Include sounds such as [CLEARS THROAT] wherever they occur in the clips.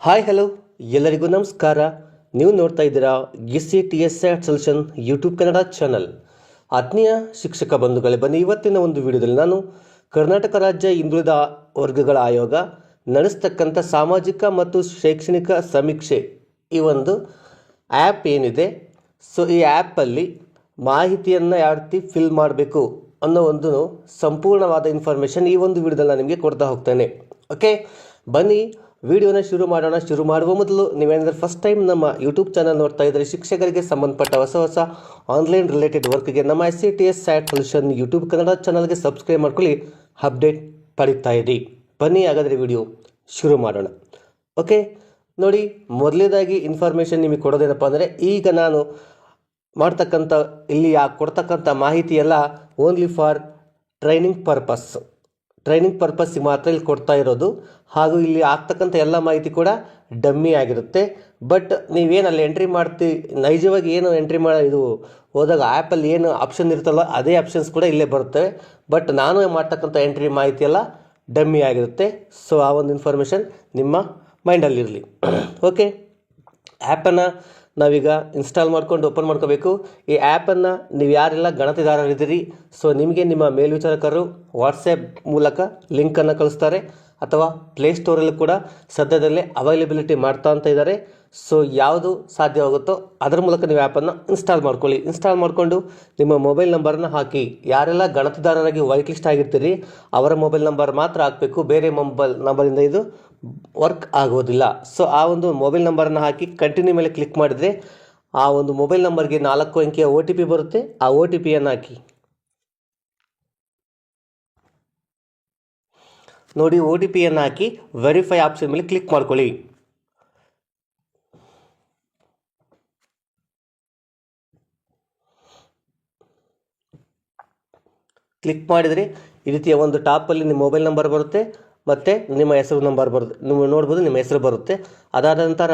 Hi hello ಎಲ್ಲರಿಗೂ ನಮಸ್ಕಾರ. ನೀವು ನೋಡ್ತಾ ಇದ್ದೀರಾ S C T S at solution YouTube Kannada channel. ಆತ್ಮೀಯ ಶಿಕ್ಷಕ ಬಂಧುಗಳೇ, ಬನ್ನಿ ಇವತ್ತಿನ ಒಂದು ವಿಡಿಯೋದಲ್ಲಿ ನಾನು ಕರ್ನಾಟಕ ರಾಜ್ಯ ಹಿಂದುಳಿದ ವರ್ಗಗಳ ಆಯೋಗ ನಡೆಸ್ತಕ್ಕಂಥ ಸಾಮಾಜಿಕ ಮತ್ತು ಶೈಕ್ಷಣಿಕ ಸಮೀಕ್ಷೆ ಈ ಒಂದು ಆ್ಯಪ್ ಏನಿದೆ. ಸೊ ಈ ಆ್ಯಪಲ್ಲಿ ಮಾಹಿತಿಯನ್ನು ಯಾವ ರೀತಿ ಫಿಲ್ ಮಾಡಬೇಕು ಅನ್ನೋ ಒಂದು ಸಂಪೂರ್ಣವಾದ ಇನ್ಫಾರ್ಮೇಷನ್ ಈ ಒಂದು ವಿಡಿಯೋದಲ್ಲಿ ನಾನು ನಿಮಗೆ ಕೊಡ್ತಾ ಹೋಗ್ತೇನೆ. ಓಕೆ ಬನ್ನಿ ವಿಡಿಯೋನ ಶುರು ಮಾಡೋಣ. ಶುರು ಮಾಡುವ ಮೊದಲು ನೀವೇನಾದರೂ ಫಸ್ಟ್ ಟೈಮ್ ನಮ್ಮ ಯೂಟ್ಯೂಬ್ ಚಾನಲ್ ನೋಡ್ತಾ ಇದ್ದರೆ ಶಿಕ್ಷಕರಿಗೆ ಸಂಬಂಧಪಟ್ಟ ಹೊಸ ಹೊಸ ಆನ್ಲೈನ್ ರಿಲೇಟೆಡ್ ವರ್ಕ್ಗೆ ನಮ್ಮ S C T S sat solution YouTube Kannada ಚಾನಲ್ಗೆ ಸಬ್ಸ್ಕ್ರೈಬ್ ಮಾಡ್ಕೊಳ್ಳಿ. ಅಪ್ಡೇಟ್ ಪಡೀತಾ ಇರಿ. ಬನ್ನಿ ಹಾಗಾದರೆ ವಿಡಿಯೋ ಶುರು ಮಾಡೋಣ. ಓಕೆ ನೋಡಿ ಮೊದಲೇದಾಗಿ ಇನ್ಫಾರ್ಮೇಷನ್ ನಿಮಗೆ ಕೊಡೋದೇನಪ್ಪ ಅಂದರೆ ಈಗ ನಾನು ಮಾಡ್ತಕ್ಕಂಥ, ಇಲ್ಲಿ ಕೊಡ್ತಕ್ಕಂಥ ಮಾಹಿತಿ ಎಲ್ಲ only for training purpose training ಪರ್ಪಸ್ಸಿಗೆ ಮಾತ್ರ ಇಲ್ಲಿ ಕೊಡ್ತಾ ಇರೋದು. ಹಾಗೂ ಇಲ್ಲಿ ಆಗ್ತಕ್ಕಂಥ ಎಲ್ಲ ಮಾಹಿತಿ ಕೂಡ ಡಮ್ಮಿ ಆಗಿರುತ್ತೆ. ಬಟ್ ನೀವೇನು ಅಲ್ಲಿ ಎಂಟ್ರಿ ಮಾಡ್ತಿ, ನೈಜವಾಗಿ ಏನು ಎಂಟ್ರಿ ಮಾಡ, ಇದು ಹೋದಾಗ ಆ್ಯಪಲ್ಲಿ ಏನು ಆಪ್ಷನ್ ಇರುತ್ತಲ್ಲ ಅದೇ ಆಪ್ಷನ್ಸ್ ಕೂಡ ಇಲ್ಲೇ ಬರುತ್ತವೆ ಬಟ್ ನಾನು ಮಾಡ್ತಕ್ಕಂಥ ಎಂಟ್ರಿ ಮಾಹಿತಿ ಎಲ್ಲ ಡಮ್ಮಿ ಆಗಿರುತ್ತೆ. ಸೊ, ಆ ಒಂದು ಇನ್ಫಾರ್ಮೇಷನ್ ನಿಮ್ಮ ಮೈಂಡಲ್ಲಿರಲಿ. [CLEARS THROAT] ಓಕೆ ಆ್ಯಪನ್ನು ನಾವೀಗ ಇನ್ಸ್ಟಾಲ್ ಮಾಡ್ಕೊಂಡು ಓಪನ್ ಮಾಡ್ಕೋಬೇಕು. ಈ ಆ್ಯಪನ್ನು ನೀವು ಯಾರೆಲ್ಲ ಗಣತಿದಾರರಿದ್ದೀರಿ ಸೊ ನಿಮಗೆ ನಿಮ್ಮ ಮೇಲ್ವಿಚಾರಕರು ವಾಟ್ಸಪ್ ಮೂಲಕ ಲಿಂಕನ್ನು ಕಳಿಸ್ತಾರೆ, ಅಥವಾ ಪ್ಲೇಸ್ಟೋರಲ್ಲೂ ಕೂಡ ಸದ್ಯದಲ್ಲೇ ಅವೈಲಬಿಲಿಟಿ ಮಾಡ್ತಾ ಅಂತ ಇದ್ದಾರೆ. ಸೊ ಯಾವುದು ಸಾಧ್ಯವಾಗುತ್ತೋ ಅದರ ಮೂಲಕ ನೀವು ಆ್ಯಪನ್ನು ಇನ್ಸ್ಟಾಲ್ ಮಾಡ್ಕೊಳ್ಳಿ. ಇನ್ಸ್ಟಾಲ್ ಮಾಡಿಕೊಂಡು ನಿಮ್ಮ ಮೊಬೈಲ್ ನಂಬರನ್ನು ಹಾಕಿ. ಯಾರೆಲ್ಲ ಗಣತಿದಾರರಾಗಿ ವೈಟ್ ಲಿಸ್ಟ್ ಆಗಿರ್ತೀರಿ, ಅವರ ಮೊಬೈಲ್ ನಂಬರ್ ಮಾತ್ರ ಹಾಕಬೇಕು. ಬೇರೆ ಮೊಬೈಲ್ ನಂಬರಿಂದ ಇದು ವರ್ಕ್ ಆಗೋದಿಲ್ಲ. ಸೊ ಆ ಒಂದು ಮೊಬೈಲ್ ನಂಬರನ್ನು ಹಾಕಿ ಕಂಟಿನ್ಯೂ ಮೇಲೆ ಕ್ಲಿಕ್ ಮಾಡಿದರೆ ಆ ಒಂದು ಮೊಬೈಲ್ ನಂಬರ್ಗೆ ನಾಲ್ಕು ಅಂಕಿಯ ಒ ಟಿ ಪಿ ಬರುತ್ತೆ. ಆ ಒ ಟಿ ಪಿಯನ್ನು ಹಾಕಿ. ನೋಡಿ ಒ ಟಿ ಪಿಯನ್ನು ಹಾಕಿ ವೆರಿಫೈ ಆಪ್ಷನ್ ಮೇಲೆ ಕ್ಲಿಕ್ ಮಾಡ್ಕೊಳ್ಳಿ. ಕ್ಲಿಕ್ ಮಾಡಿದರೆ ಈ ರೀತಿಯ ಒಂದು ಟಾಪಲ್ಲಿ ನಿಮ್ಮ ಮೊಬೈಲ್ ನಂಬರ್ ಬರುತ್ತೆ. ಮತ್ತು ನಿಮ್ಮ ಹೆಸರು ನಂಬರ್ ಬರುತ್ತೆ ನೀವು ನೋಡ್ಬೋದು ನಿಮ್ಮ ಹೆಸರು ಬರುತ್ತೆ. ಅದಾದ ನಂತರ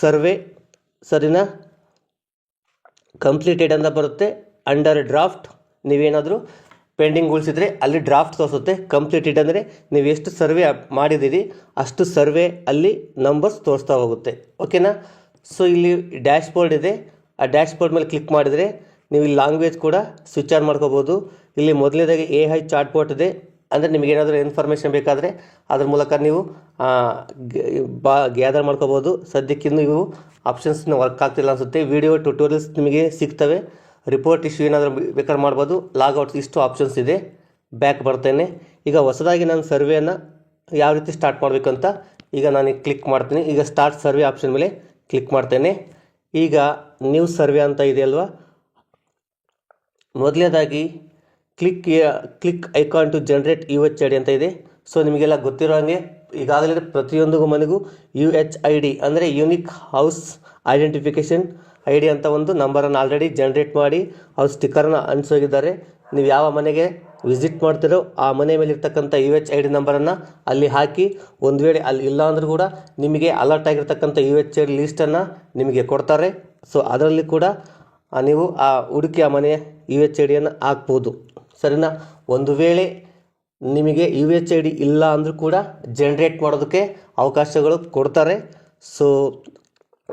ಸರ್ವೆ ಸರಿನಾ? ಕಂಪ್ಲೀಟೆಡ್ ಅಂತ ಬರುತ್ತೆ. ಅಂಡರ್ ಡ್ರಾಫ್ಟ್ ನೀವೇನಾದರೂ ಪೆಂಡಿಂಗ್ ಉಳಿಸಿದ್ರೆ ಅಲ್ಲಿ ಡ್ರಾಫ್ಟ್ ತೋರಿಸುತ್ತೆ. ಕಂಪ್ಲೀಟೆಡ್ ಅಂದರೆ ನೀವು ಎಷ್ಟು ಸರ್ವೆ ಮಾಡಿದ್ದೀರಿ, ಅಷ್ಟು ಸರ್ವೆ ಅಲ್ಲಿ ನಂಬರ್ಸ್ ತೋರಿಸ್ತಾ ಹೋಗುತ್ತೆ. ಓಕೆನಾ ಸೊ ಇಲ್ಲಿ ಡ್ಯಾಶ್ ಬೋರ್ಡ್ ಇದೆ. ಆ ಡ್ಯಾಶ್ ಬೋರ್ಡ್ ಮೇಲೆ ಕ್ಲಿಕ್ ಮಾಡಿದರೆ ನೀವು ಇಲ್ಲಿ ಲ್ಯಾಂಗ್ವೇಜ್ ಕೂಡ ಸ್ವಿಚ್ ಆನ್ ಮಾಡ್ಕೋಬೋದು. ಇಲ್ಲಿ ಮೊದಲನೇದಾಗಿ ಎ ಹೈ ಚಾಟ್ ಬೋಟ್ ಇದೆ. ಅಂದರೆ ನಿಮಗೇನಾದರೂ ಇನ್ಫಾರ್ಮೇಷನ್ ಬೇಕಾದರೆ ಅದ್ರ ಮೂಲಕ ನೀವು ಬಾ ಗ್ಯಾದರ್ ಮಾಡ್ಕೋಬೋದು. ಸದ್ಯಕ್ಕಿನ್ನೂ ಇವು ಆಪ್ಷನ್ಸ್ನ ವರ್ಕ್ ಆಗ್ತಿಲ್ಲ ಅನಿಸುತ್ತೆ. ವಿಡಿಯೋ ಟ್ಯುಟೋರಿಯಲ್ಸ್ ನಿಮಗೆ ಸಿಗ್ತವೆ. ರಿಪೋರ್ಟ್ ಇಶ್ಯೂ ಏನಾದರೂ ಬೇಕಾದ್ರೆ ಮಾಡ್ಬೋದು. ಲಾಗೌಟ್ಸ್ ಇಷ್ಟು ಆಪ್ಷನ್ಸ್ ಇದೆ. ಬ್ಯಾಕ್ ಬರ್ತೇನೆ. ಈಗ ಹೊಸದಾಗಿ ನಾನು ಸರ್ವೆಯನ್ನು ಯಾವ ರೀತಿ ಸ್ಟಾರ್ಟ್ ಮಾಡಬೇಕಂತ ಈಗ ನಾನು ಕ್ಲಿಕ್ ಮಾಡ್ತೀನಿ. ಈಗ ಸ್ಟಾರ್ಟ್ ಸರ್ವೆ ಆಪ್ಷನ್ ಮೇಲೆ ಕ್ಲಿಕ್ ಮಾಡ್ತೇನೆ. ಈಗ ನ್ಯೂ ಸರ್ವೆ ಅಂತ ಇದೆ ಅಲ್ವಾ? ಮೊದಲನೇದಾಗಿ click click icon to generate U H I D ಅಂತ ಇದೆ. ಸೊ ನಿಮಗೆಲ್ಲ ಗೊತ್ತಿರೋ ಹಾಗೆ, ಈಗಾಗಲೇ ಪ್ರತಿಯೊಂದು ಮನೆಗೂ ಯು ಎಚ್ ಐ ಡಿ ಅಂದರೆ unique house identification I D ಅಂತ ಒಂದು ನಂಬರನ್ನು ಆಲ್ರೆಡಿ ಜನರೇಟ್ ಮಾಡಿ ಅವ್ರು ಸ್ಟಿಕ್ಕರನ್ನು ಅಂಟಿಸೋಗಿದ್ದಾರೆ ನೀವು ಯಾವ ಮನೆಗೆ ವಿಸಿಟ್ ಮಾಡ್ತಿರೋ, ಆ ಮನೆ ಮೇಲೆ ಇರ್ತಕ್ಕಂಥ ಯು ಎಚ್ ಐ ಡಿ ನಂಬರನ್ನು ಅಲ್ಲಿ ಹಾಕಿ, ಒಂದು ವೇಳೆ ಅಲ್ಲಿ ಇಲ್ಲ ಅಂದರೂ ಕೂಡ ನಿಮಗೆ ಅಲರ್ಟ್ ಆಗಿರ್ತಕ್ಕಂಥ ಯು ಎಚ್ ಐ ಡಿ ಲೀಸ್ಟನ್ನು ನಿಮಗೆ ಕೊಡ್ತಾರೆ. ಸೊ ಅದರಲ್ಲಿ ಕೂಡ ನೀವು ಆ ಹುಡುಕಿ ಆ ಮನೆಯ ಯು ಎಚ್ ಐ ಡಿಯನ್ನು ಹಾಕ್ಬೋದು. ಸರಿನಾ? ಒಂದು ವೇಳೆ ನಿಮಗೆ ಯು ಎಚ್ ಐ ಡಿ ಇಲ್ಲ ಅಂದರೂ ಕೂಡ ಜನ್ರೇಟ್ ಮಾಡೋದಕ್ಕೆ ಅವಕಾಶಗಳು ಕೊಡ್ತಾರೆ. ಸೊ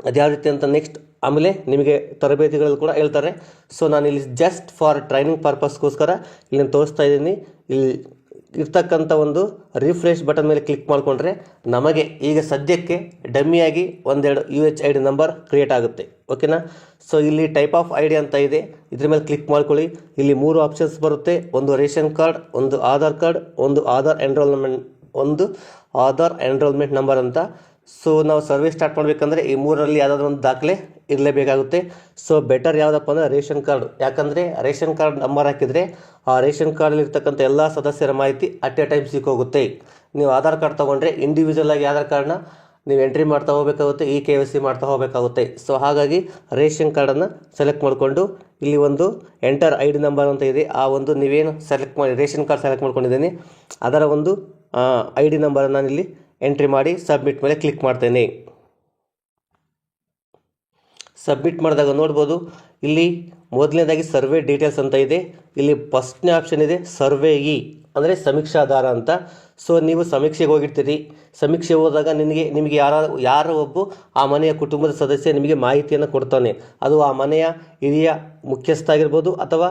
ಅದ್ಯಾವ ರೀತಿ ಅಂತ ನೆಕ್ಸ್ಟ್ ಆಮೇಲೆ ನಿಮಗೆ ತರಬೇತಿಗಳಲ್ಲಿ ಕೂಡ ಹೇಳ್ತಾರೆ. ಸೊ ನಾನು ಇಲ್ಲಿ ಜಸ್ಟ್ ಫಾರ್ ಟ್ರೈನಿಂಗ್ ಪರ್ಪಸ್ಗೋಸ್ಕರ ಇಲ್ಲಿ ತೋರಿಸ್ತಾ ಇದ್ದೀನಿ. ಇಲ್ಲಿ ಇರ್ತಕ್ಕಂಥ ಒಂದು ರಿಫ್ರೆಶ್ ಬಟನ್ ಮೇಲೆ ಕ್ಲಿಕ್ ಮಾಡಿಕೊಂಡ್ರೆ ನಮಗೆ ಈಗ ಸದ್ಯಕ್ಕೆ ಡಮ್ಮಿಯಾಗಿ ಒಂದೆರಡು U H I D number create ಆಗುತ್ತೆ. ಓಕೆನಾ ಸೊ ಇಲ್ಲಿ ಟೈಪ್ ಆಫ್ ಐ ಅಂತ ಇದೆ. ಇದ್ರ ಮೇಲೆ ಕ್ಲಿಕ್ ಮಾಡ್ಕೊಳ್ಳಿ. ಇಲ್ಲಿ ಮೂರು ಆಪ್ಷನ್ಸ್ ಬರುತ್ತೆ. ಒಂದು ರೇಷನ್ ಕಾರ್ಡ್, ಒಂದು ಆಧಾರ್ ಕಾರ್ಡ್, ಒಂದು ಆಧಾರ್ ಎನ್ರೋಲ್ಮೆಂಟ್ ಒಂದು ಆಧಾರ್ ಎನ್ರೋಲ್ಮೆಂಟ್ ನಂಬರ್ ಅಂತ. ಸೊ ನಾವು ಸರ್ವಿಸ್ ಸ್ಟಾರ್ಟ್ ಮಾಡಬೇಕಂದ್ರೆ ಈ ಮೂರರಲ್ಲಿ ಯಾವುದಾದ್ರೂ ಒಂದು ದಾಖಲೆ ಇರಲೇಬೇಕಾಗುತ್ತೆ. ಸೊ ಬೆಟರ್ ಯಾವುದಪ್ಪ ಅಂದರೆ ರೇಷನ್ ಕಾರ್ಡ್. ಯಾಕಂದರೆ ರೇಷನ್ ಕಾರ್ಡ್ ನಂಬರ್ ಹಾಕಿದರೆ ಆ ರೇಷನ್ ಕಾರ್ಡಲ್ಲಿರ್ತಕ್ಕಂಥ ಎಲ್ಲ ಸದಸ್ಯರ ಮಾಹಿತಿ ಅಟ್ ಎ ಟೈಮ್ ಸಿಕ್ಕೋಗುತ್ತೆ. ನೀವು ಆಧಾರ್ ಕಾರ್ಡ್ ತೊಗೊಂಡ್ರೆ ಇಂಡಿವಿಜುವಲ್ ಆಗಿ ಆಧಾರ್ ಕಾರ್ಡ್ನ ನೀವು ಎಂಟ್ರಿ ಮಾಡ್ತಾ ಹೋಗಬೇಕಾಗುತ್ತೆ ಇ ಕೆ ಸಿ ಮಾಡ್ತಾ ಹೋಗಬೇಕಾಗುತ್ತೆ. ಸೊ ಹಾಗಾಗಿ ರೇಷನ್ ಕಾರ್ಡನ್ನು ಸೆಲೆಕ್ಟ್ ಮಾಡಿಕೊಂಡು ಇಲ್ಲಿ ಒಂದು ಎಂಟರ್ ಐ ಡಿ ನಂಬರ್ ಅಂತ ಇದೆ. ಆ ಒಂದು ನೀವೇನು ಸೆಲೆಕ್ಟ್ ಮಾಡಿ, ರೇಷನ್ ಕಾರ್ಡ್ ಸೆಲೆಕ್ಟ್ ಮಾಡ್ಕೊಂಡಿದ್ದೀನಿ. ಅದರ ಒಂದು ಐ ಡಿ ನಂಬರನ್ನು ನಾನು ಇಲ್ಲಿ ಎಂಟ್ರಿ ಮಾಡಿ ಸಬ್ಮಿಟ್ ಮೇಲೆ ಕ್ಲಿಕ್ ಮಾಡ್ತೇನೆ. ಸಬ್ಮಿಟ್ ಮಾಡಿದಾಗ ನೋಡ್ಬೋದು, ಇಲ್ಲಿ ಮೊದಲನೇದಾಗಿ ಸರ್ವೆ ಡೀಟೇಲ್ಸ್ ಅಂತ ಇದೆ, ಇಲ್ಲಿ ಫಸ್ಟ್ನೇ ಆಪ್ಷನ್ ಇದೆ ಸರ್ವೆ ಇ, ಅಂದರೆ ಸಮೀಕ್ಷಾಧಾರ ಅಂತ. ಸೊ ನೀವು ಸಮೀಕ್ಷೆಗೆ ಹೋಗಿರ್ತೀರಿ. ಸಮೀಕ್ಷೆ ಹೋದಾಗ ನಿಮಗೆ ನಿಮಗೆ ಯಾರ, ಯಾರೋ ಒಬ್ಬ ಆ ಮನೆಯ ಕುಟುಂಬದ ಸದಸ್ಯ ನಿಮಗೆ ಮಾಹಿತಿಯನ್ನು ಕೊಡ್ತಾನೆ. ಅದು ಆ ಮನೆಯ ಹಿರಿಯ ಮುಖ್ಯಸ್ಥ ಆಗಿರ್ಬೋದು, ಅಥವಾ